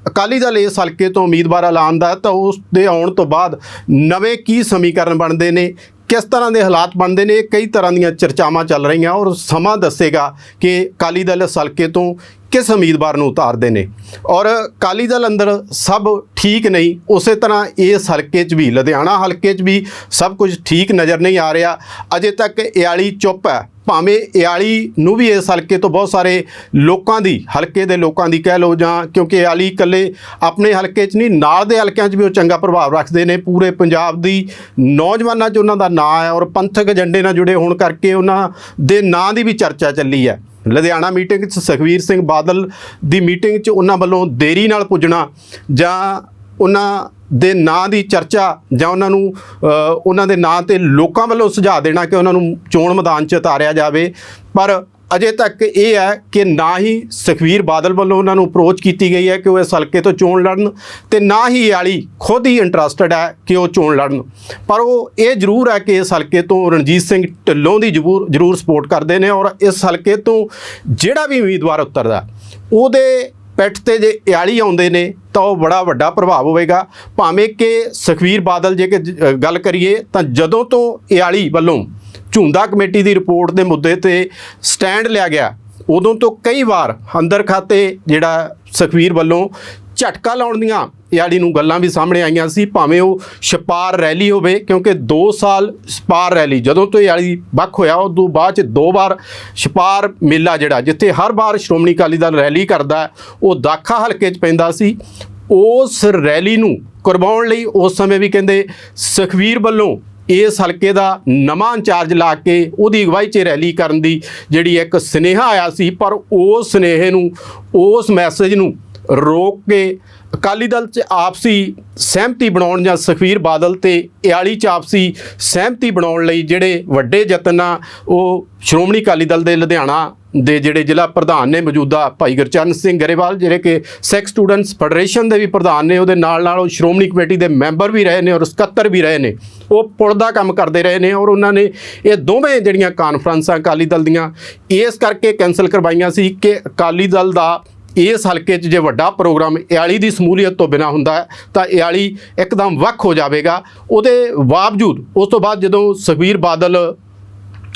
[SPEAKER 1] ਅਕਾਲੀ ਦਲ ਇਸ ਹਲਕੇ ਤੋਂ ਉਮੀਦਵਾਰ ਐਲਾਨ ਦਾ ਤਾਂ ਉਸ ਦੇ ਆਉਣ ਤੋਂ ਬਾਅਦ ਨਵੇਂ ਕੀ ਸਮੀਕਰਨ ਬਣਦੇ ਨੇ, ਕਿਸ ਤਰ੍ਹਾਂ ਦੇ ਹਾਲਾਤ ਬਣਦੇ ਨੇ, ਕਈ ਤਰ੍ਹਾਂ ਦੀਆਂ ਚਰਚਾਵਾਂ ਚੱਲ ਰਹੀਆਂ ਔਰ ਸਮਾਂ ਦੱਸੇਗਾ ਕਿ ਅਕਾਲੀ ਦਲ ਇਸ ਹਲਕੇ ਤੋਂ ਕਿਸ ਉਮੀਦਵਾਰ ਨੂੰ ਉਤਾਰਦੇ ਨੇ? ਔਰ ਅਕਾਲੀ ਦਲ ਅੰਦਰ ਸਭ ਠੀਕ ਨਹੀਂ, ਉਸੇ ਤਰ੍ਹਾਂ ਇਸ ਹਲਕੇ 'ਚ ਵੀ, ਲੁਧਿਆਣਾ ਹਲਕੇ 'ਚ ਵੀ ਸਭ ਕੁਝ ਠੀਕ ਨਜ਼ਰ ਨਹੀਂ ਆ ਰਿਹਾ। ਅਜੇ ਤੱਕ ਇਆਲੀ ਚੁੱਪ ਹੈ। ਭਾਵੇਂ ਇਆਲੀ ਨੂੰ ਵੀ ਇਸ ਹਲਕੇ ਤੋਂ ਬਹੁਤ ਸਾਰੇ ਲੋਕਾਂ ਦੀ, ਹਲਕੇ ਦੇ ਲੋਕਾਂ ਦੀ ਕਹਿ ਲਓ ਜਾਂ ਕਿਉਂਕਿ ਇਆਲੀ ਇਕੱਲੇ ਆਪਣੇ ਹਲਕੇ 'ਚ ਨਹੀਂ, ਨਾਲ ਦੇ ਹਲਕਿਆਂ 'ਚ ਵੀ ਉਹ ਚੰਗਾ ਪ੍ਰਭਾਵ ਰੱਖਦੇ ਨੇ। ਪੂਰੇ ਪੰਜਾਬ ਦੀ ਨੌਜਵਾਨਾਂ 'ਚ ਉਹਨਾਂ ਦਾ ਨਾਂ ਹੈ ਔਰ ਪੰਥਕ ਏਜੰਡੇ ਨਾਲ ਜੁੜੇ ਹੋਣ ਕਰਕੇ ਉਹਨਾਂ ਦੇ ਨਾਂ ਦੀ ਵੀ ਚਰਚਾ ਚੱਲੀ ਹੈ। ਲੁਧਿਆਣਾ ਮੀਟਿੰਗ 'ਚ ਸੁਖਵੀਰ ਸਿੰਘ ਬਾਦਲ ਦੀ ਮੀਟਿੰਗ 'ਚ ਉਹਨਾਂ ਵੱਲੋਂ ਦੇਰੀ ਨਾਲ ਪੁੱਜਣਾ ਜਾਂ ਉਹਨਾਂ ਦੇ ਨਾਂ ਦੀ ਚਰਚਾ ਜਾਂ ਉਹਨਾਂ ਨੂੰ ਉਹਨਾਂ ਦੇ ਨਾਂ ਤੇ ਲੋਕਾਂ ਵੱਲੋਂ ਸੁਝਾਅ ਦੇਣਾ ਕਿ ਉਹਨਾਂ ਨੂੰ ਚੋਣ ਮੈਦਾਨ 'ਚ ਉਤਾਰਿਆ ਜਾਵੇ। ਪਰ ਅਜੇ ਤੱਕ ਇਹ ਹੈ ਕਿ ਨਾ ਹੀ ਸੁਖਵੀਰ ਬਾਦਲ ਵੱਲੋਂ ਉਹਨਾਂ ਨੂੰ ਅਪਰੋਚ ਕੀਤੀ ਗਈ ਹੈ ਕਿ ਉਹ ਇਸ ਹਲਕੇ ਤੋਂ ਚੋਣ ਲੜਨ ਤੇ ਨਾ ਹੀ ਵਾਲੀ ਖੁਦ ਹੀ ਇੰਟਰਸਟਡ ਹੈ ਕਿ ਉਹ ਚੋਣ ਲੜਨ। ਪਰ ਉਹ ਇਹ ਜ਼ਰੂਰ ਹੈ ਕਿ ਇਸ ਹਲਕੇ ਤੋਂ ਰਣਜੀਤ ਸਿੰਘ ਢਿੱਲੋਂ ਦੀ ਜ਼ਰੂਰ ਜ਼ਰੂਰ ਸਪੋਰਟ ਕਰਦੇ ਨੇ ਔਰ ਇਸ ਹਲਕੇ ਤੋਂ ਜਿਹੜਾ ਵੀ ਉਮੀਦਵਾਰ ਉਤਰਦਾ, ਉਹਦੇ ਪਿੱਠ ਤੇ ਜੇ ਇਆਲੀ ਆਉਂਦੇ ਨੇ ਤਾਂ ਉਹ ਬੜਾ ਵੱਡਾ ਪ੍ਰਭਾਵ ਹੋਵੇਗਾ। ਭਾਵੇਂ ਕਿ ਸੁਖਵੀਰ ਬਾਦਲ ਜੇ ਕਿ ਗੱਲ ਕਰੀਏ ਤਾਂ ਜਦੋਂ ਤੋਂ ਇਆਲੀ ਵੱਲੋਂ ਝੁੰਦਾ ਕਮੇਟੀ ਦੀ ਰਿਪੋਰਟ ਦੇ ਮੁੱਦੇ ਤੇ ਸਟੈਂਡ ਲਿਆ ਗਿਆ। ਉਦੋਂ ਤੋਂ ਕਈ ਵਾਰ ਅੰਦਰ ਖਾਤੇ ਜਿਹੜਾ ਸੁਖਵੀਰ ਵੱਲੋਂ ਝਟਕਾ ਲਾਉਣ ਦੀਆਂ ਇਆਲੀ ਨੂੰ ਗੱਲਾਂ ਵੀ ਸਾਹਮਣੇ ਆਈਆਂ ਸੀ, ਭਾਵੇਂ ਉਹ ਛਪਾਰ ਰੈਲੀ ਹੋਵੇ, ਕਿਉਂਕਿ 2 ਸਾਲ ਛਪਾਰ ਰੈਲੀ, ਜਦੋਂ ਤੋਂ ਇਆਲੀ ਵੱਖ ਹੋਇਆ, ਉਹ ਤੋਂ ਬਾਅਦ ਚ ਦੋ ਵਾਰ ਛਪਾਰ ਮੇਲਾ ਜਿਹੜਾ, ਜਿੱਥੇ ਹਰ ਵਾਰ ਸ਼੍ਰੋਮਣੀ ਅਕਾਲੀ ਦਲ ਰੈਲੀ ਕਰਦਾ, ਉਹ ਦਾਖਾ ਹਲਕੇ 'ਚ ਪੈਂਦਾ ਸੀ। ਉਸ ਰੈਲੀ ਨੂੰ ਕਰਵਾਉਣ ਲਈ ਉਸ ਸਮੇਂ ਵੀ ਕਹਿੰਦੇ ਸੁਖਵੀਰ ਵੱਲੋਂ ਇਸ ਹਲਕੇ ਦਾ ਨਵਾਂ ਇੰਚਾਰਜ ਲਾ ਕੇ ਉਹਦੀ ਅਗਵਾਈ 'ਚ ਰੈਲੀ ਕਰਨ ਦੀ ਜਿਹੜੀ ਇੱਕ ਸੁਨੇਹਾ ਆਇਆ ਸੀ, ਪਰ ਉਸ ਸੁਨੇਹੇ ਨੂੰ, ਉਸ ਮੈਸੇਜ ਨੂੰ ਰੋਕ ਕੇ ਅਕਾਲੀ ਦਲ 'ਚ ਆਪਸੀ ਸਹਿਮਤੀ ਬਣਾਉਣ ਜਾਂ ਸੁਖਵੀਰ ਬਾਦਲ ਤੇ ਇਆਲੀ 'ਚ ਆਪਸੀ ਸਹਿਮਤੀ ਬਣਾਉਣ ਲਈ ਜਿਹੜੇ ਵੱਡੇ ਯਤਨ ਆ, ਉਹ ਸ਼੍ਰੋਮਣੀ ਅਕਾਲੀ ਦਲ ਦੇ ਲੁਧਿਆਣਾ ਦੇ ਜਿਹੜੇ ਜ਼ਿਲ੍ਹਾ ਪ੍ਰਧਾਨ ਨੇ ਮੌਜੂਦਾ ਭਾਈ ਗੁਰਚਰਨ ਸਿੰਘ ਗਰੇਵਾਲ, ਜਿਹੜੇ ਕਿ ਸਿੱਖ ਸਟੂਡੈਂਟਸ ਫੈਡਰੇਸ਼ਨ ਦੇ ਵੀ ਪ੍ਰਧਾਨ ਨੇ, ਉਹਦੇ ਨਾਲ ਨਾਲ ਉਹ ਸ਼੍ਰੋਮਣੀ ਕਮੇਟੀ ਦੇ ਮੈਂਬਰ ਵੀ ਰਹੇ ਨੇ ਔਰ ਸਕੱਤਰ ਵੀ ਰਹੇ ਨੇ। ਉਹ ਪੁਲ ਦਾ ਕੰਮ ਕਰਦੇ ਰਹੇ ਨੇ ਔਰ ਉਹਨਾਂ ਨੇ ਇਹ ਦੋਵੇਂ ਜਿਹੜੀਆਂ ਕਾਨਫਰੰਸਾਂ ਅਕਾਲੀ ਦਲ ਦੀਆਂ, ਇਸ ਕਰਕੇ ਕੈਨਸਲ ਕਰਵਾਈਆਂ ਸੀ ਕਿ ਅਕਾਲੀ ਦਲ ਦਾ ਇਸ ਹਲਕੇ 'ਚ ਜੇ ਵੱਡਾ ਪ੍ਰੋਗਰਾਮ ਇਆਲੀ ਦੀ ਸਮੂਲੀਅਤ ਤੋਂ ਬਿਨਾ ਹੁੰਦਾ ਤਾਂ ਇਆਲੀ ਇੱਕਦਮ ਵੱਖ ਹੋ ਜਾਵੇਗਾ। ਉਹਦੇ ਬਾਵਜੂਦ, ਉਸ ਤੋਂ ਬਾਅਦ ਜਦੋਂ ਸੁਖਬੀਰ ਬਾਦਲ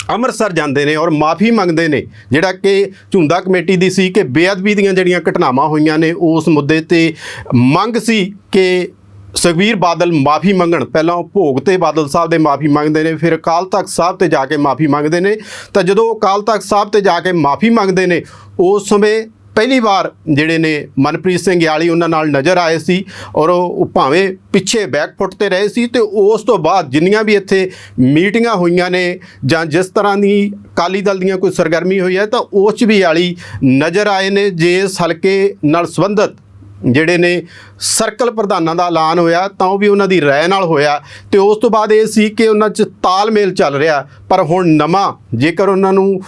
[SPEAKER 1] ਅੰਮ੍ਰਿਤਸਰ ਜਾਂਦੇ ਨੇ ਔਰ ਮਾਫੀ ਮੰਗਦੇ ਨੇ, ਜਿਹੜਾ ਕਿ ਝੁੰਦਾ ਕਮੇਟੀ ਦੀ ਸੀ ਕਿ ਬੇਅਦਬੀ ਦੀਆਂ ਜਿਹੜੀਆਂ ਘਟਨਾਵਾਂ ਹੋਈਆਂ ਨੇ, ਉਸ ਮੁੱਦੇ ਤੇ ਮੰਗ ਸੀ ਕਿ ਸੁਖਬੀਰ ਬਾਦਲ ਮਾਫੀ ਮੰਗਣ। ਪਹਿਲਾਂ ਉਹ ਭੋਗ ਤੇ ਬਾਦਲ ਸਾਹਿਬ ਦੇ ਮਾਫੀ ਮੰਗਦੇ ਨੇ, ਫਿਰ ਅਕਾਲ ਤਖਤ ਸਾਹਿਬ ਤੇ ਜਾ ਕੇ ਮਾਫੀ ਮੰਗਦੇ ਨੇ। ਤਾਂ ਜਦੋਂ ਅਕਾਲ ਤਖਤ ਸਾਹਿਬ ਤੇ ਜਾ ਕੇ ਮਾਫੀ ਮੰਗਦੇ ਨੇ, ਉਸ ਸਮੇਂ ਪਹਿਲੀ ਵਾਰ ਜਿਹੜੇ ਨੇ ਮਨਪ੍ਰੀਤ ਸਿੰਘ ਯਾਲੀ ਉਹਨਾਂ ਨਾਲ ਨਜ਼ਰ ਆਏ ਸੀ ਔਰ ਉਹ ਭਾਵੇਂ ਪਿੱਛੇ ਬੈਕਫੁੱਟ ਤੇ ਰਹੇ ਸੀ ਤੇ ਉਸ ਤੋਂ ਬਾਅਦ ਜਿੰਨੀਆਂ ਵੀ ਇੱਥੇ ਮੀਟਿੰਗਾਂ ਹੋਈਆਂ ਨੇ ਜਾਂ ਜਿਸ ਤਰ੍ਹਾਂ ਦੀ ਅਕਾਲੀ ਦਲ ਦੀਆਂ ਕੋਈ ਸਰਗਰਮੀ ਹੋਈ ਹੈ, ਤਾਂ ਉਸ 'ਚ ਵੀ ਯਾਲੀ ਨਜ਼ਰ ਆਏ ਨੇ, ਜੇ ਇਸ ਹਲਕੇ ਨਾਲ ਸੰਬੰਧਿਤ ਜਿਹੜੇ ਨੇ ਸਰਕਲ ਪ੍ਰਧਾਨਾਂ ਦਾ ਐਲਾਨ ਹੋਇਆ, ਤਾਂ ਉਹ ਵੀ ਉਹਨਾਂ ਦੀ ਰਾਏ ਨਾਲ ਹੋਇਆ ਤੇ ਉਸ ਤੋਂ ਬਾਅਦ ਇਹ ਸੀ ਕਿ ਉਹਨਾਂ 'ਚ ਤਾਲਮੇਲ ਚੱਲ ਰਿਹਾ। ਪਰ ਹੁਣ ਨਵਾਂ, ਜੇਕਰ ਉਹਨਾਂ ਨੂੰ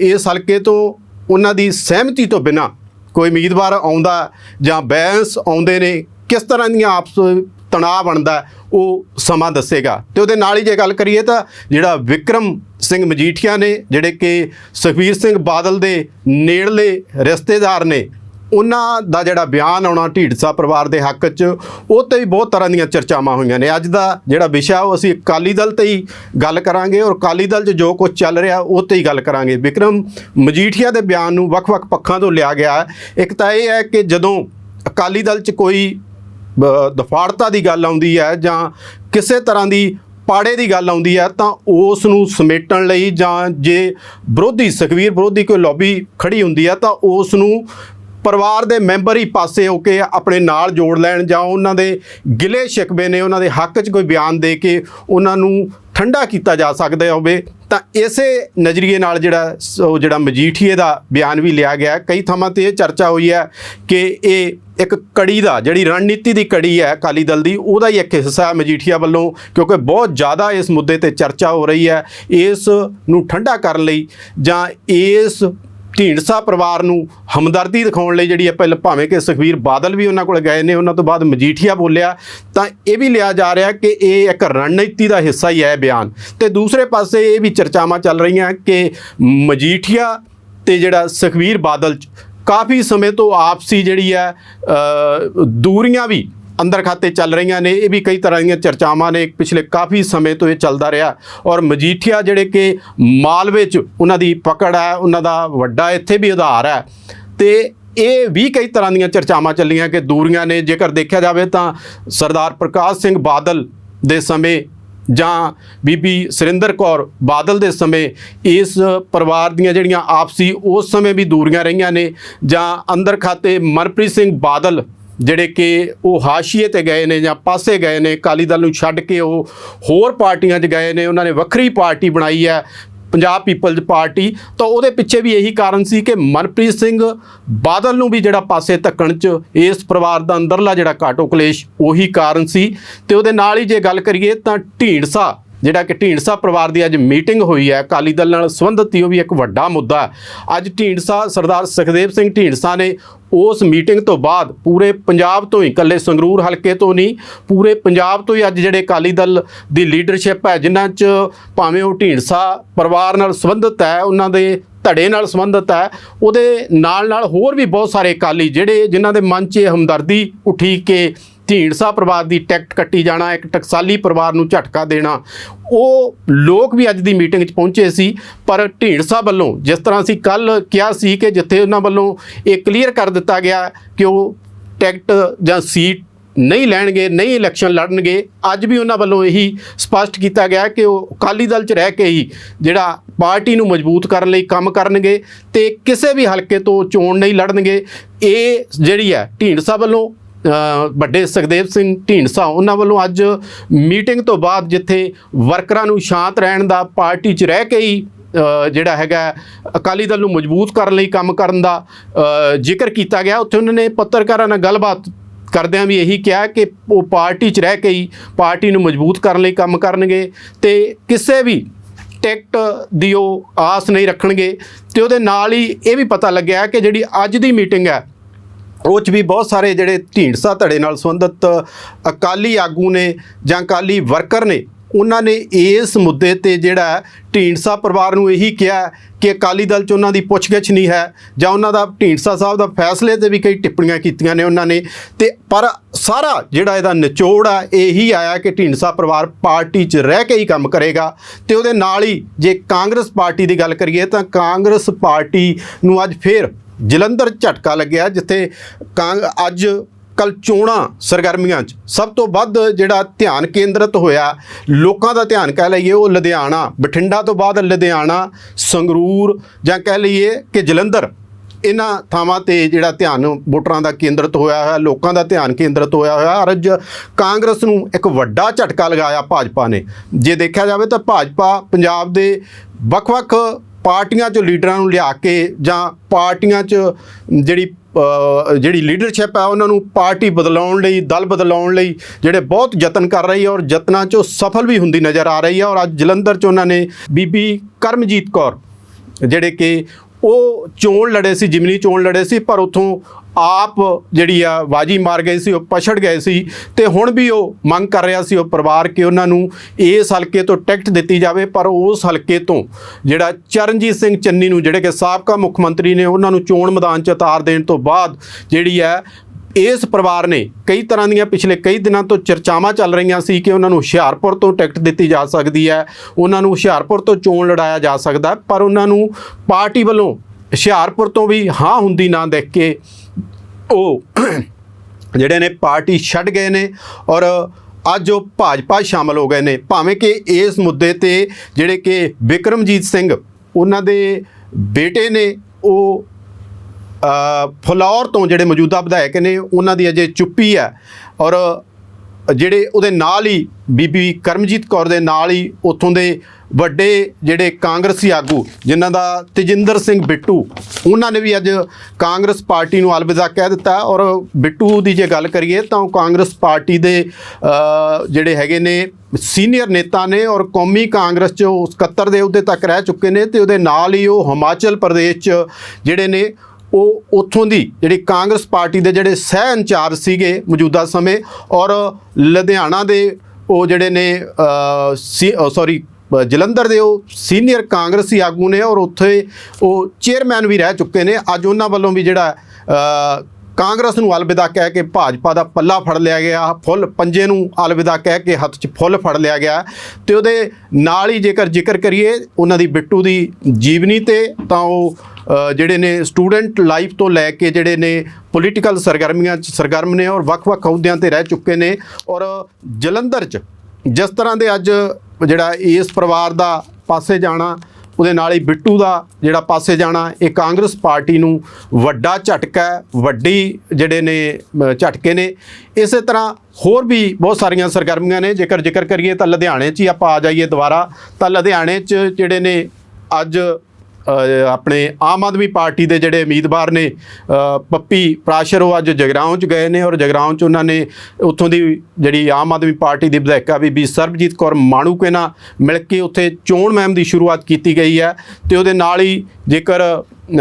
[SPEAKER 1] ਇਸ ਹਲਕੇ ਤੋਂ ਉਹਨਾਂ ਦੀ ਸਹਿਮਤੀ ਤੋਂ ਬਿਨਾ ਕੋਈ ਉਮੀਦਵਾਰ ਆਉਂਦਾ ਜਾਂ ਬੈਂਸ ਆਉਂਦੇ ਨੇ, ਕਿਸ ਤਰ੍ਹਾਂ ਦੀਆਂ ਆਪਸ ਤਣਾਅ ਬਣਦਾ, ਉਹ ਸਮਾਂ ਦੱਸੇਗਾ। ਤੇ ਉਹਦੇ ਨਾਲ ਹੀ ਜੇ ਗੱਲ ਕਰੀਏ ਤਾਂ ਜਿਹੜਾ ਵਿਕਰਮ ਸਿੰਘ ਮਜੀਠੀਆ ਨੇ, ਜਿਹੜੇ ਕਿ ਸੁਖਬੀਰ ਸਿੰਘ ਬਾਦਲ ਦੇ ਨੇੜਲੇ ਰਿਸ਼ਤੇਦਾਰ ਨੇ ਉਹਨਾਂ ਦਾ ਜਿਹੜਾ ਬਿਆਨ ਆਉਣਾ ਢੀਡਸਾ ਪਰਿਵਾਰ ਦੇ ਹੱਕ 'ਚ, ਉਹ ਤੇ ਵੀ ਬਹੁਤ ਤਰ੍ਹਾਂ ਦੀਆਂ ਚਰਚਾਵਾਂ ਹੋਈਆਂ ਨੇ ਅੱਜ ਦਾ ਜਿਹੜਾ ਵਿਸ਼ਾ, ਉਹ ਅਸੀਂ ਅਕਾਲੀ ਦਲ ਤੇ ਹੀ ਗੱਲ ਕਰਾਂਗੇ ਔਰ ਅਕਾਲੀ ਦਲ 'ਚ ਜੋ ਕੁਝ ਚੱਲ ਰਿਹਾ, ਉਹ ਤੇ ਹੀ ਗੱਲ ਕਰਾਂਗੇ ਵਿਕਰਮ, ਮਜੀਠੀਆ ਦੇ ਬਿਆਨ ਨੂੰ ਵੱਖ-ਵੱਖ ਪੱਖਾਂ ਤੋਂ ਲਿਆ ਗਿਆ ਹੈ। ਇੱਕ ਤਾਂ ਇਹ ਹੈ ਕਿ ਜਦੋਂ ਅਕਾਲੀ ਦਲ 'ਚ ਕੋਈ ਦਫਾੜਤਾ ਦੀ ਗੱਲ ਆਉਂਦੀ ਹੈ ਜਾਂ ਕਿਸੇ ਤਰ੍ਹਾਂ ਦੀ ਪਾੜੇ ਦੀ ਗੱਲ ਆਉਂਦੀ ਹੈ, ਤਾਂ ਉਸ ਨੂੰ ਸਮੇਟਣ ਲਈ ਜਾਂ ਜੇ ਵਿਰੋਧੀ, ਸੁਖਵੀਰ ਵਿਰੋਧੀ ਕੋਈ ਲੌਬੀ ਖੜੀ ਹੁੰਦੀ ਹੈ, ਤਾਂ ਉਸ ਨੂੰ ਪਰਿਵਾਰ ਦੇ ਮੈਂਬਰ ਹੀ ਪਾਸੇ ਹੋ ਕੇ ਆਪਣੇ ਨਾਲ ਜੋੜ ਲੈਣ ਜਾਂ ਉਹਨਾਂ ਦੇ ਗਿਲੇ ਸ਼ਿਕਵੇ ਨੇ ਉਹਨਾਂ ਦੇ ਹੱਕ 'ਚ ਕੋਈ ਬਿਆਨ ਦੇ ਕੇ ਉਹਨਾਂ ਨੂੰ ਠੰਡਾ ਕੀਤਾ ਜਾ ਸਕਦਾ ਹੋਵੇ, ਤਾਂ ਇਸੇ ਨਜ਼ਰੀਏ ਨਾਲ ਜਿਹੜਾ ਸ- ਉਹ ਜਿਹੜਾ ਮਜੀਠੀਏ ਦਾ ਬਿਆਨ ਵੀ ਲਿਆ ਗਿਆ। ਕਈ ਥਾਵਾਂ ਤੇ ਇਹ ਚਰਚਾ ਹੋਈ ਹੈ ਕਿ ਇਹ ਇੱਕ ਕੜੀ ਦਾ, ਜਿਹੜੀ ਰਣਨੀਤੀ ਦੀ ਕੜੀ ਹੈ ਅਕਾਲੀ ਦਲ ਦੀ, ਉਹਦਾ ਹੀ ਇੱਕ ਹਿੱਸਾ ਹੈ ਮਜੀਠੀਆ ਵੱਲੋਂ, ਕਿਉਂਕਿ ਬਹੁਤ ਜ਼ਿਆਦਾ ਇਸ ਮੁੱਦੇ ਤੇ ਚਰਚਾ ਹੋ ਰਹੀ ਹੈ। ਇਸ ਨੂੰ ਠੰਡਾ ਕਰਨ ਲਈ ਜਾਂ ਇਸ ਢੀਂਡਸਾ ਪਰਿਵਾਰ ਨੂੰ ਹਮਦਰਦੀ ਦਿਖਾਉਣ ਲਈ ਜਿਹੜੀ ਹੈ ਪਹਿਲਾਂ ਭਾਵੇਂ ਕਿ ਸੁਖਬੀਰ ਬਾਦਲ ਵੀ ਉਹਨਾਂ ਕੋਲ ਗਏ ਨੇ, ਉਹਨਾਂ ਤੋਂ ਬਾਅਦ ਮਜੀਠੀਆ ਬੋਲਿਆ, ਤਾਂ ਇਹ ਵੀ ਲਿਆ ਜਾ ਰਿਹਾ ਕਿ ਇਹ ਇੱਕ ਰਣਨੀਤੀ ਦਾ ਹਿੱਸਾ ਹੀ ਹੈ ਬਿਆਨ। ਤੇ ਦੂਸਰੇ ਪਾਸੇ ਇਹ ਵੀ ਚਰਚਾਵਾਂ ਚੱਲ ਰਹੀਆਂ ਕਿ ਮਜੀਠੀਆ ਤੇ ਜਿਹੜਾ ਸੁਖਬੀਰ ਬਾਦਲ 'ਚ ਕਾਫੀ ਸਮੇਂ ਤੋਂ ਆਪਸੀ ਜਿਹੜੀ ਹੈ ਦੂਰੀਆਂ ਵੀ ਅੰਦਰ ਖਾਤੇ ਚੱਲ ਰਹੀਆਂ ਨੇ, ਇਹ ਵੀ ਕਈ ਤਰ੍ਹਾਂ ਦੀਆਂ ਚਰਚਾਵਾਂ ਨੇ, ਪਿਛਲੇ ਕਾਫੀ ਸਮੇਂ ਤੋਂ ਇਹ ਚੱਲਦਾ ਰਿਹਾ। ਔਰ ਮਜੀਠੀਆ ਜਿਹੜੇ ਕਿ ਮਾਲਵੇ 'ਚ ਉਹਨਾਂ ਦੀ ਪਕੜ ਹੈ, ਉਹਨਾਂ ਦਾ ਵੱਡਾ ਇੱਥੇ ਵੀ ਆਧਾਰ ਹੈ। ਤੇ ਇਹ ਵੀ ਕਈ ਤਰ੍ਹਾਂ ਦੀਆਂ ਚਰਚਾਵਾਂ ਚੱਲੀਆਂ ਕਿ ਦੂਰੀਆਂ ਨੇ। ਜੇਕਰ ਦੇਖਿਆ ਜਾਵੇ ਤਾਂ ਸਰਦਾਰ ਪ੍ਰਕਾਸ਼ ਸਿੰਘ ਬਾਦਲ ਦੇ ਸਮੇਂ ਜਾਂ ਬੀਬੀ ਸੁਰਿੰਦਰ ਕੌਰ ਬਾਦਲ ਦੇ ਸਮੇਂ ਇਸ ਪਰਿਵਾਰ ਦੀਆਂ ਜਿਹੜੀਆਂ ਆਪਸੀ ਉਸ ਸਮੇਂ ਵੀ ਦੂਰੀਆਂ ਰਹੀਆਂ ਨੇ ਜਾਂ ਅੰਦਰ ਖਾਤੇ ਮਨਪ੍ਰੀਤ ਸਿੰਘ ਬਾਦਲ ਜਿਹੜੇ ਕਿ ਉਹ ਹਾਸ਼ੀਏ ਤੇ ਗਏ ਨੇ ਜਾਂ ਪਾਸੇ ਗਏ ਨੇ, ਅਕਾਲੀ ਦਲ ਨੂੰ ਛੱਡ ਕੇ ਉਹ ਹੋਰ ਪਾਰਟੀਆਂ 'ਚ ਗਏ ਨੇ, ਉਹਨਾਂ ਨੇ ਵੱਖਰੀ ਪਾਰਟੀ ਬਣਾਈ ਹੈ, ਪੰਜਾਬ ਪੀਪਲਜ਼ ਪਾਰਟੀ। ਤਾਂ ਉਹਦੇ ਪਿੱਛੇ ਵੀ ਇਹੀ ਕਾਰਨ ਸੀ ਕਿ ਮਨਪ੍ਰੀਤ ਸਿੰਘ ਬਾਦਲ ਨੂੰ ਵੀ ਜਿਹੜਾ ਪਾਸੇ ਧੱਕਣ 'ਚ ਇਸ ਪਰਿਵਾਰ ਦਾ ਅੰਦਰਲਾ ਜਿਹੜਾ ਘਾਟੋ ਕਲੇਸ਼ ਉਹੀ ਕਾਰਨ ਸੀ। ਤੇ ਉਹਦੇ ਨਾਲ ਹੀ ਜੇ ਗੱਲ ਕਰੀਏ ਤਾਂ ਢੀਂਡਸਾ ਜਿਹੜਾ ਕਿ ਢੀਂਡਸਾ ਪਰਿਵਾਰ ਦੀ ਅੱਜ ਮੀਟਿੰਗ ਹੋਈ ਹੈ, ਅਕਾਲੀ ਦਲ ਨਾਲ ਸੰਬੰਧਿਤ ਹੀ ਉਹ ਵੀ ਇੱਕ ਵੱਡਾ ਮੁੱਦਾ ਹੈ। ਅੱਜ ਢੀਂਡਸਾ ਸਰਦਾਰ ਸੁਖਦੇਵ ਸਿੰਘ ਢੀਂਡਸਾ ਨੇ ਉਸ ਮੀਟਿੰਗ ਤੋਂ ਬਾਅਦ ਪੂਰੇ ਪੰਜਾਬ ਤੋਂ ਹੀ, ਇਕੱਲੇ ਸੰਗਰੂਰ ਹਲਕੇ ਤੋਂ ਨਹੀਂ, ਪੂਰੇ ਪੰਜਾਬ ਤੋਂ ਹੀ ਅੱਜ ਜਿਹੜੇ ਅਕਾਲੀ ਦਲ ਦੀ ਲੀਡਰਸ਼ਿਪ ਹੈ, ਜਿਨ੍ਹਾਂ 'ਚ ਭਾਵੇਂ ਉਹ ਢੀਂਡਸਾ ਪਰਿਵਾਰ ਨਾਲ ਸੰਬੰਧਿਤ ਹੈ, ਉਹਨਾਂ ਦੇ ਧੜੇ ਨਾਲ ਸੰਬੰਧਿਤ ਹੈ, ਉਹਦੇ ਨਾਲ ਨਾਲ ਹੋਰ ਵੀ ਬਹੁਤ ਸਾਰੇ ਅਕਾਲੀ ਜਿਹੜੇ ਜਿਨ੍ਹਾਂ ਦੇ ਮਨ 'ਚ ਹਮਦਰਦੀ ਉੱਠੀ ਕਿ ਢੀਂਡਸਾ ਪਰਿਵਾਰ ਦੀ ਟਿਕਟ ਕੱਟੀ ਜਾਣਾ, ਇੱਕ ਟਕਸਾਲੀ ਪਰਿਵਾਰ ਨੂੰ ਝਟਕਾ ਦੇਣਾ। ਉਹ ਲੋਕ ਵੀ ਅੱਜ ਦੀ ਮੀਟਿੰਗ 'ਚ ਪਹੁੰਚੇ ਸੀ, ਪਰ ਢੀਂਡਸਾ ਵੱਲੋਂ ਜਿਸ ਤਰ੍ਹਾਂ ਅਸੀਂ ਕੱਲ ਕਿਹਾ ਸੀ ਕਿ ਜਿੱਥੇ ਉਹਨਾਂ ਵੱਲੋਂ ਇਹ ਕਲੀਅਰ ਕਰ ਦਿੱਤਾ ਗਿਆ ਕਿ ਉਹ ਟਿਕਟ ਜਾਂ ਸੀਟ ਨਹੀਂ ਲੈਣਗੇ, ਨਹੀਂ ਇਲੈਕਸ਼ਨ ਲੜਨਗੇ, ਅੱਜ ਵੀ ਉਹਨਾਂ ਵੱਲੋਂ ਇਹੀ ਸਪਸ਼ਟ ਕੀਤਾ ਗਿਆ ਕਿ ਉਹ ਅਕਾਲੀ ਦਲ 'ਚ ਰਹਿ ਕੇ ਹੀ ਜਿਹੜਾ ਪਾਰਟੀ ਨੂੰ ਮਜ਼ਬੂਤ ਕਰਨ ਲਈ ਕੰਮ ਕਰਨਗੇ ਤੇ ਕਿਸੇ ਵੀ ਹਲਕੇ ਤੋਂ ਚੋਣ ਨਹੀਂ ਲੜਨਗੇ। ਇਹ ਜਿਹੜੀ ਹੈ, ਢੀਂਡਸਾ ਵੱਲੋਂ ਵੱਡੇ ਸੁਖਦੇਵ ਸਿੰਘ ਢੀਂਡਸਾ, ਉਹਨਾਂ ਵੱਲੋਂ ਅੱਜ ਮੀਟਿੰਗ ਤੋਂ ਬਾਅਦ ਜਿੱਥੇ ਵਰਕਰਾਂ ਨੂੰ ਸ਼ਾਂਤ ਰਹਿਣ ਦਾ ਪਾਰਟੀ 'ਚ ਰਹਿ ਕੇ ਹੀ ਜਿਹੜਾ ਹੈਗਾ ਅਕਾਲੀ ਦਲ ਨੂੰ ਮਜ਼ਬੂਤ ਕਰਨ ਲਈ ਕੰਮ ਕਰਨ ਦਾ ਜ਼ਿਕਰ ਕੀਤਾ ਗਿਆ। ਉੱਥੇ ਉਹਨਾਂ ਨੇ ਪੱਤਰਕਾਰਾਂ ਨਾਲ ਗੱਲਬਾਤ ਕਰਦਿਆਂ ਵੀ ਇਹੀ ਕਿਹਾ ਕਿ ਉਹ ਪਾਰਟੀ 'ਚ ਰਹਿ ਕੇ ਹੀ ਪਾਰਟੀ ਨੂੰ ਮਜ਼ਬੂਤ ਕਰਨ ਲਈ ਕੰਮ ਕਰਨਗੇ ਤੇ ਕਿਸੇ ਵੀ ਟਿਕਟ ਦੀ ਉਹ ਆਸ ਨਹੀਂ ਰੱਖਣਗੇ। ਤੇ ਉਹਦੇ ਨਾਲ ਹੀ ਇਹ ਵੀ ਪਤਾ ਲੱਗਿਆ ਕਿ ਜਿਹੜੀ ਅੱਜ ਦੀ ਮੀਟਿੰਗ ਹੈ ਉਹ 'ਚ ਵੀ ਬਹੁਤ ਸਾਰੇ ਜਿਹੜੇ ਢੀਂਡਸਾ ਧੜੇ ਨਾਲ ਸੰਬੰਧਿਤ ਅਕਾਲੀ ਆਗੂ ਨੇ ਜਾਂ ਅਕਾਲੀ ਵਰਕਰ ਨੇ, ਉਹਨਾਂ ਨੇ ਇਸ ਮੁੱਦੇ ਤੇ ਜਿਹੜਾ ਢੀਂਡਸਾ ਪਰਿਵਾਰ ਨੂੰ ਇਹੀ ਕਿਹਾ ਕਿ ਅਕਾਲੀ ਦਲ 'ਚ ਉਹਨਾਂ ਦੀ ਪੁੱਛਗਿੱਛ ਨਹੀਂ ਹੈ ਜਾਂ ਉਹਨਾਂ ਦਾ ਢੀਂਡਸਾ ਸਾਹਿਬ ਦਾ ਫੈਸਲੇ ਤੇ ਵੀ ਕਈ ਟਿੱਪਣੀਆਂ ਕੀਤੀਆਂ ਨੇ ਉਹਨਾਂ ਨੇ। ਤੇ ਪਰ ਸਾਰਾ ਜਿਹੜਾ ਇਹਦਾ ਨਿਚੋੜ ਆ ਇਹੀ ਆਇਆ ਕਿ ਢੀਂਡਸਾ ਪਰਿਵਾਰ ਪਾਰਟੀ 'ਚ ਰਹਿ ਕੇ ਹੀ ਕੰਮ ਕਰੇਗਾ। ਤੇ ਉਹਦੇ ਨਾਲ ਹੀ ਜੇ ਕਾਂਗਰਸ ਪਾਰਟੀ ਦੀ ਗੱਲ ਕਰੀਏ ਤਾਂ ਕਾਂਗਰਸ ਪਾਰਟੀ ਨੂੰ ਅੱਜ ਫੇਰ ਜਲੰਧਰ ਝਟਕਾ ਲੱਗਿਆ, ਜਿੱਥੇ ਕਾਂਗ ਅੱਜ ਕੱਲ ਚੋਣਾਂ ਸਰਗਰਮੀਆਂ 'ਚ। ਸਭ ਤੋਂ ਵੱਧ ਜਿਹੜਾ ਧਿਆਨ ਕੇਂਦਰਿਤ ਹੋਇਆ, ਲੋਕਾਂ ਦਾ ਧਿਆਨ ਕਹਿ ਲਈਏ ਉਹ ਲੁਧਿਆਣਾ, ਬਠਿੰਡਾ ਤੋਂ ਬਾਅਦ ਲੁਧਿਆਣਾ, ਸੰਗਰੂਰ, ਜਾਂ ਕਹਿ ਲਈਏ ਕਿ ਜਲੰਧਰ। ਇਹਨਾਂ ਥਾਵਾਂ ਤੇ ਜਿਹੜਾ ਧਿਆਨ ਵੋਟਰਾਂ ਦਾ ਕੇਂਦਰਿਤ ਹੋਇਆ ਹੋਇਆ, ਲੋਕਾਂ ਦਾ ਧਿਆਨ ਕੇਂਦਰਿਤ ਹੋਇਆ ਹੋਇਆ। ਔਰ ਅੱਜ ਕਾਂਗਰਸ ਨੂੰ ਇੱਕ ਵੱਡਾ ਝਟਕਾ ਲਗਾਇਆ ਭਾਜਪਾ ਨੇ। ਜੇ ਦੇਖਿਆ ਜਾਵੇ ਤਾਂ ਭਾਜਪਾ ਪੰਜਾਬ ਦੇ ਵੱਖ-ਵੱਖ ਪਾਰਟੀਆਂ 'ਚੋਂ ਲੀਡਰਾਂ ਨੂੰ ਲਿਆ ਕੇ ਜਾਂ ਪਾਰਟੀਆਂ 'ਚ ਜਿਹੜੀ ਜਿਹੜੀ ਲੀਡਰਸ਼ਿਪ ਹੈ ਉਹਨਾਂ ਨੂੰ ਪਾਰਟੀ ਬਦਲਾਉਣ ਲਈ, ਦਲ ਬਦਲਾਉਣ ਲਈ ਜਿਹੜੇ ਬਹੁਤ ਯਤਨ ਕਰ ਰਹੀ ਹੈ ਔਰ ਯਤਨਾਂ 'ਚੋਂ ਸਫਲ ਵੀ ਹੁੰਦੀ ਨਜ਼ਰ ਆ ਰਹੀ ਹੈ ਔਰ ਅੱਜ ਜਲੰਧਰ 'ਚ ਉਹਨਾਂ ਨੇ ਬੀਬੀ ਕਰਮਜੀਤ ਕੌਰ, ਜਿਹੜੇ ਕਿ ਉਹ ਚੋਣ ਲੜੇ ਸੀ, ਜਿਮਨੀ ਚੋਣ ਲੜੇ ਸੀ, ਪਰ ਉਥੋਂ ਆਪ ਜਿਹੜੀ ਆ ਬਾਜੀ ਮਾਰ ਗਏ ਸੀ, ਉਹ ਪਛੜ ਗਏ ਸੀ ਤੇ ਹੁਣ ਵੀ ਉਹ ਮੰਗ ਕਰ ਰਿਹਾ ਸੀ ਉਹ ਪਰਿਵਾਰ ਕਿ ਉਹਨਾਂ ਨੂੰ ਇਸ ਹਲਕੇ ਤੋਂ ਟਿਕਟ ਦਿੱਤੀ ਜਾਵੇ, ਪਰ ਉਸ ਹਲਕੇ ਤੋਂ ਜਿਹੜਾ ਚਰਨਜੀਤ ਸਿੰਘ ਚੰਨੀ ਨੂੰ ਜਿਹੜੇ ਕਿ ਸਾਬਕਾ ਮੁੱਖ ਮੰਤਰੀ ਨੇ ਉਹਨਾਂ ਨੂੰ ਚੋਣ ਮੈਦਾਨ 'ਚ ਉਤਾਰ ਦੇਣ ਤੋਂ ਬਾਅਦ ਜਿਹੜੀ ਹੈ ਇਸ ਪਰਿਵਾਰ ਨੇ ਕਈ ਤਰ੍ਹਾਂ ਦੀਆਂ ਪਿਛਲੇ ਕਈ ਦਿਨਾਂ ਤੋਂ ਚਰਚਾਵਾਂ ਚੱਲ ਰਹੀਆਂ ਸੀ ਕਿ ਉਹਨਾਂ ਨੂੰ ਹੁਸ਼ਿਆਰਪੁਰ ਤੋਂ ਟਿਕਟ ਦਿੱਤੀ ਜਾ ਸਕਦੀ ਹੈ, ਉਹਨਾਂ ਨੂੰ ਹੁਸ਼ਿਆਰਪੁਰ ਤੋਂ ਚੋਣ ਲੜਾਇਆ ਜਾ ਸਕਦਾ ਪਰ ਉਹਨਾਂ ਨੂੰ ਪਾਰਟੀ ਵੱਲੋਂ ਹੁਸ਼ਿਆਰਪੁਰ ਤੋਂ ਵੀ ਹਾਂ ਹੁੰਦੀ ਨਾ ਦੇਖ ਕੇ ਉਹ ਜਿਹੜੇ ਨੇ ਪਾਰਟੀ ਛੱਡ ਗਏ ਨੇ ਔਰ ਅੱਜ ਉਹ ਭਾਜਪਾ ਸ਼ਾਮਲ ਹੋ ਗਏ ਨੇ। ਭਾਵੇਂ ਕਿ ਇਸ ਮੁੱਦੇ ਤੇ ਜਿਹੜੇ ਕਿ ਵਿਕਰਮਜੀਤ ਸਿੰਘ ਉਹਨਾਂ ਦੇ ਬੇਟੇ ਨੇ, ਉਹ ਫਲੌਰ ਤੋਂ ਜਿਹੜੇ ਮੌਜੂਦਾ ਵਿਧਾਇਕ ਨੇ, ਉਹਨਾਂ ਦੀ ਅਜੇ ਚੁੱਪੀ ਹੈ ਔਰ ਜਿਹੜੇ ਉਹਦੇ ਨਾਲ ਹੀ ਬੀਬੀ ਕਰਮਜੀਤ ਕੌਰ ਦੇ ਨਾਲ ਹੀ ਉੱਥੋਂ ਦੇ ਵੱਡੇ ਜਿਹੜੇ ਕਾਂਗਰਸੀ ਆਗੂ ਜਿਨ੍ਹਾਂ ਦਾ ਤੇਜਿੰਦਰ ਸਿੰਘ ਬਿੱਟੂ, ਉਹਨਾਂ ਨੇ ਵੀ ਅੱਜ ਕਾਂਗਰਸ ਪਾਰਟੀ ਨੂੰ ਅਲਵਿਦਾ ਕਹਿ ਦਿੱਤਾ। ਔਰ ਬਿੱਟੂ ਦੀ ਜੇ ਗੱਲ ਕਰੀਏ ਤਾਂ ਉਹ ਕਾਂਗਰਸ ਪਾਰਟੀ ਦੇ ਜਿਹੜੇ ਹੈਗੇ ਨੇ, ਸੀਨੀਅਰ ਨੇਤਾ ਨੇ ਔਰ ਕੌਮੀ ਕਾਂਗਰਸ 'ਚ ਉਹ 71 ਦੇ ਅਹੁਦੇ ਤੱਕ ਰਹਿ ਚੁੱਕੇ ਨੇ ਤੇ ਉਹਦੇ ਨਾਲ ਹੀ ਉਹ ਹਿਮਾਚਲ ਪ੍ਰਦੇਸ਼ 'ਚ ਜਿਹੜੇ ਨੇ, ਉਹ ਉੱਥੋਂ ਦੀ ਜਿਹੜੀ ਕਾਂਗਰਸ ਪਾਰਟੀ ਦੇ ਜਿਹੜੇ ਸਹਿ ਇੰਚਾਰਜ ਸੀਗੇ ਮੌਜੂਦਾ ਸਮੇਂ ਔਰ ਲੁਧਿਆਣਾ ਦੇ ਉਹ ਜਿਹੜੇ ਨੇ ਸੌਰੀ ਜਲੰਧਰ ਦੇ ਉਹ ਸੀਨੀਅਰ ਕਾਂਗਰਸੀ ਆਗੂ ਨੇ ਔਰ ਉੱਥੇ ਉਹ ਚੇਅਰਮੈਨ ਵੀ ਰਹਿ ਚੁੱਕੇ ਨੇ। ਅੱਜ ਉਹਨਾਂ ਵੱਲੋਂ ਵੀ ਜਿਹੜਾ ਕਾਂਗਰਸ ਨੂੰ ਅਲਵਿਦਾ ਕਹਿ ਕੇ ਭਾਜਪਾ ਦਾ ਪੱਲਾ ਫੜ ਲਿਆ ਗਿਆ। ਫੁੱਲ ਪੰਜੇ ਨੂੰ ਅਲਵਿਦਾ ਕਹਿ ਕੇ ਹੱਥ 'ਚ ਫੁੱਲ ਫੜ ਲਿਆ ਗਿਆ। ਤੇ ਉਹਦੇ ਨਾਲ ਹੀ ਜੇਕਰ ਜ਼ਿਕਰ ਕਰੀਏ, ਉਹਨਾਂ ਦੀ ਬਿੱਟੂ ਦੀ ਜੀਵਨੀ ਤੇ ਤਾਂ ਉਹ ਜਿਹੜੇ ਨੇ ਸਟੂਡੈਂਟ ਲਾਈਫ ਤੋਂ ਲੈ ਕੇ ਜਿਹੜੇ ਨੇ ਪੋਲੀਟੀਕਲ ਸਰਗਰਮੀਆਂ 'ਚ ਸਰਗਰਮ ਨੇ ਔਰ ਵੱਖ-ਵੱਖ ਅਹੁਦਿਆਂ ਤੇ ਰਹਿ ਚੁੱਕੇ ਨੇ। ਔਰ ਜਲੰਧਰ 'ਚ ਜਿਸ ਤਰ੍ਹਾਂ ਦੇ ਅੱਜ ਜਿਹੜਾ ਇਸ ਪਰਿਵਾਰ ਦਾ ਪਾਸੇ ਜਾਣਾ, ਉਹਦੇ ਨਾਲ ਹੀ ਬਿੱਟੂ ਦਾ ਜਿਹੜਾ ਪਾਸੇ ਜਾਣਾ, ਇਹ ਕਾਂਗਰਸ ਪਾਰਟੀ ਨੂੰ ਵੱਡਾ ਝਟਕਾ ਵੱਡੀ ਜਿਹੜੇ ਨੇ ਝਟਕੇ ਨੇ। ਇਸੇ ਤਰ੍ਹਾਂ ਹੋਰ ਵੀ ਬਹੁਤ ਸਾਰੀਆਂ ਸਰਗਰਮੀਆਂ ਨੇ, ਜੇਕਰ ਜ਼ਿਕਰ ਕਰੀਏ ਤਾਂ ਲੁਧਿਆਣੇ 'ਚ ਹੀ ਆਪਾਂ ਆ ਜਾਈਏ ਦੁਬਾਰਾ। ਤਾਂ ਲੁਧਿਆਣੇ 'ਚ ਜਿਹੜੇ ਨੇ ਅੱਜ ਆਪਣੇ ਆਮ ਆਦਮੀ ਪਾਰਟੀ ਦੇ ਜਿਹੜੇ ਉਮੀਦਵਾਰ ਨੇ ਪੱਪੀ ਪ੍ਰਾਸ਼ਰ ਉਹ ਅੱਜ ਜਗਰਾਉਂ ਚ ਗਏ ਨੇ ਔਰ ਜਗਰਾਉਂ ਚ ਉਹਨਾਂ ਨੇ ਉੱਥੋਂ ਦੀ ਜਿਹੜੀ ਆਮ ਆਦਮੀ ਪਾਰਟੀ ਦੀ ਵਿਧਾਇਕਾ ਬੀਬੀ ਸਰਬਜੀਤ ਕੌਰ ਮਾਣੂਕੇ ਨਾਲ ਮਿਲ ਕੇ ਉੱਥੇ ਚੋਣ ਮਹਿਮ ਦੀ ਸ਼ੁਰੂਆਤ ਕੀਤੀ ਗਈ ਹੈ ਤੇ ਉਹਦੇ ਨਾਲ ਹੀ ਜੇਕਰ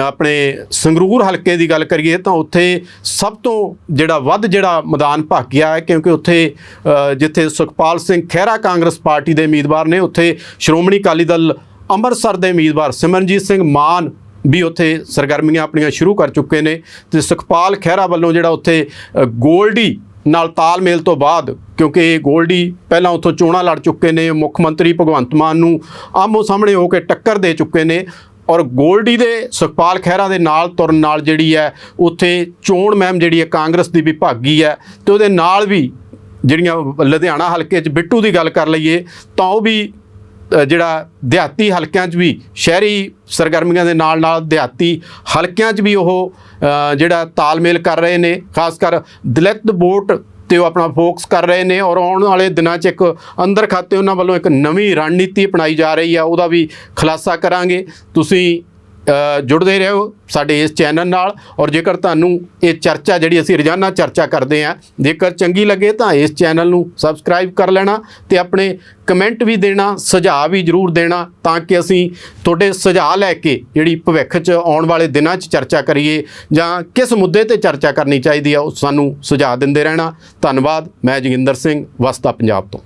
[SPEAKER 1] ਆਪਣੇ ਸੰਗਰੂਰ ਹਲਕੇ ਦੀ ਗੱਲ ਕਰੀਏ ਤਾਂ ਉੱਥੇ ਸਭ ਤੋਂ ਜਿਹੜਾ ਵੱਧ ਜਿਹੜਾ ਮੈਦਾਨ ਭਾਗਿਆ ਹੈ ਕਿਉਂਕਿ ਉੱਥੇ ਜਿੱਥੇ ਸੁਖਪਾਲ ਸਿੰਘ ਖਹਿਰਾ ਕਾਂਗਰਸ ਪਾਰਟੀ ਦੇ ਉਮੀਦਵਾਰ ਨੇ, ਉੱਥੇ ਸ਼੍ਰੋਮਣੀ ਅਕਾਲੀ ਦਲ ਅੰਮ੍ਰਿਤਸਰ ਦੇ ਉਮੀਦਵਾਰ ਸਿਮਰਨਜੀਤ ਸਿੰਘ ਮਾਨ ਵੀ ਉੱਥੇ ਸਰਗਰਮੀਆਂ ਆਪਣੀਆਂ ਸ਼ੁਰੂ ਕਰ ਚੁੱਕੇ ਨੇ ਤੇ ਸੁਖਪਾਲ ਖਹਿਰਾ ਵੱਲੋਂ ਜਿਹੜਾ ਉੱਥੇ ਗੋਲਡੀ ਨਾਲ ਤਾਲਮੇਲ ਤੋਂ ਬਾਅਦ, ਕਿਉਂਕਿ ਇਹ ਗੋਲਡੀ ਪਹਿਲਾਂ ਉੱਥੋਂ ਚੋਣਾਂ ਲੜ ਚੁੱਕੇ ਨੇ, ਮੁੱਖ ਮੰਤਰੀ ਭਗਵੰਤ ਮਾਨ ਨੂੰ ਆਮੋ ਸਾਹਮਣੇ ਹੋ ਕੇ ਟੱਕਰ ਦੇ ਚੁੱਕੇ ਨੇ ਔਰ ਗੋਲਡੀ ਦੇ, ਸੁਖਪਾਲ ਖਹਿਰਾ ਦੇ ਨਾਲ ਤੁਰਨ ਨਾਲ ਜਿਹੜੀ ਹੈ, ਉੱਥੇ ਚੋਣ ਮਹਿਮ ਜਿਹੜੀ ਹੈ ਕਾਂਗਰਸ ਦੀ ਵਿਭਾਗੀ ਹੈ ਤੇ ਉਹਦੇ ਨਾਲ ਵੀ ਜਿਹੜੀਆਂ ਲੁਧਿਆਣਾ ਹਲਕੇ 'ਚ ਬਿੱਟੂ ਦੀ ਗੱਲ ਕਰ ਲਈਏ, ਤਾਂ ਉਹ ਵੀ ਜਿਹੜਾ ਦਿਹਾਤੀ ਹਲਕਿਆਂ 'ਚ ਵੀ, ਸ਼ਹਿਰੀ ਸਰਗਰਮੀਆਂ ਦੇ ਨਾਲ ਨਾਲ ਦਿਹਾਤੀ ਹਲਕਿਆਂ 'ਚ ਵੀ ਉਹ ਜਿਹੜਾ ਤਾਲਮੇਲ ਕਰ ਰਹੇ ਨੇ, ਖਾਸ ਕਰ ਦਲਿਤ ਵੋਟ ਤੇ ਉਹ ਆਪਣਾ ਫੋਕਸ ਕਰ ਰਹੇ ਨੇ ਔਰ ਆਉਣ ਵਾਲੇ ਦਿਨਾਂ 'ਚ ਇੱਕ ਅੰਦਰ ਖਾਤੇ ਉਹਨਾਂ ਵੱਲੋਂ ਇੱਕ ਨਵੀਂ ਰਣਨੀਤੀ ਅਪਣਾਈ ਜਾ ਰਹੀ ਆ, ਉਹਦਾ ਵੀ ਖੁਲਾਸਾ ਕਰਾਂਗੇ। ਤੁਸੀਂ ਜੁੜਦੇ ਰਹੋ ਸਾਡੇ ਇਸ ਚੈਨਲ ਨਾਲ ਔਰ ਜੇਕਰ ਤੁਹਾਨੂੰ ਇਹ ਚਰਚਾ ਜਿਹੜੀ ਅਸੀਂ ਰੋਜ਼ਾਨਾ ਚਰਚਾ ਕਰਦੇ ਹਾਂ, ਜੇਕਰ ਚੰਗੀ ਲੱਗੇ ਤਾਂ ਇਸ ਚੈਨਲ ਨੂੰ ਸਬਸਕ੍ਰਾਈਬ ਕਰ ਲੈਣਾ ਤੇ ਆਪਣੇ ਕਮੈਂਟ ਵੀ ਦੇਣਾ, ਸੁਝਾਅ ਵੀ ਜਰੂਰ ਦੇਣਾ ਤਾਂ ਕਿ ਅਸੀਂ ਤੁਹਾਡੇ ਸੁਝਾਅ ਲੈ ਕੇ ਜਿਹੜੀ ਭਵਿੱਖ 'ਚ ਆਉਣ ਵਾਲੇ ਦਿਨਾਂ 'ਚ ਚਰਚਾ ਕਰੀਏ ਜਾਂ ਕਿਸ ਮੁੱਦੇ ਤੇ ਚਰਚਾ ਕਰਨੀ ਚਾਹੀਦੀ ਆ, ਉਹ ਸਾਨੂੰ ਸੁਝਾਅ ਦਿੰਦੇ ਰਹਿਣਾ। ਧੰਨਵਾਦ, ਮੈਂ ਜੋਗਿੰਦਰ ਸਿੰਘ, ਵਸਤਾ ਪੰਜਾਬ ਤੋਂ।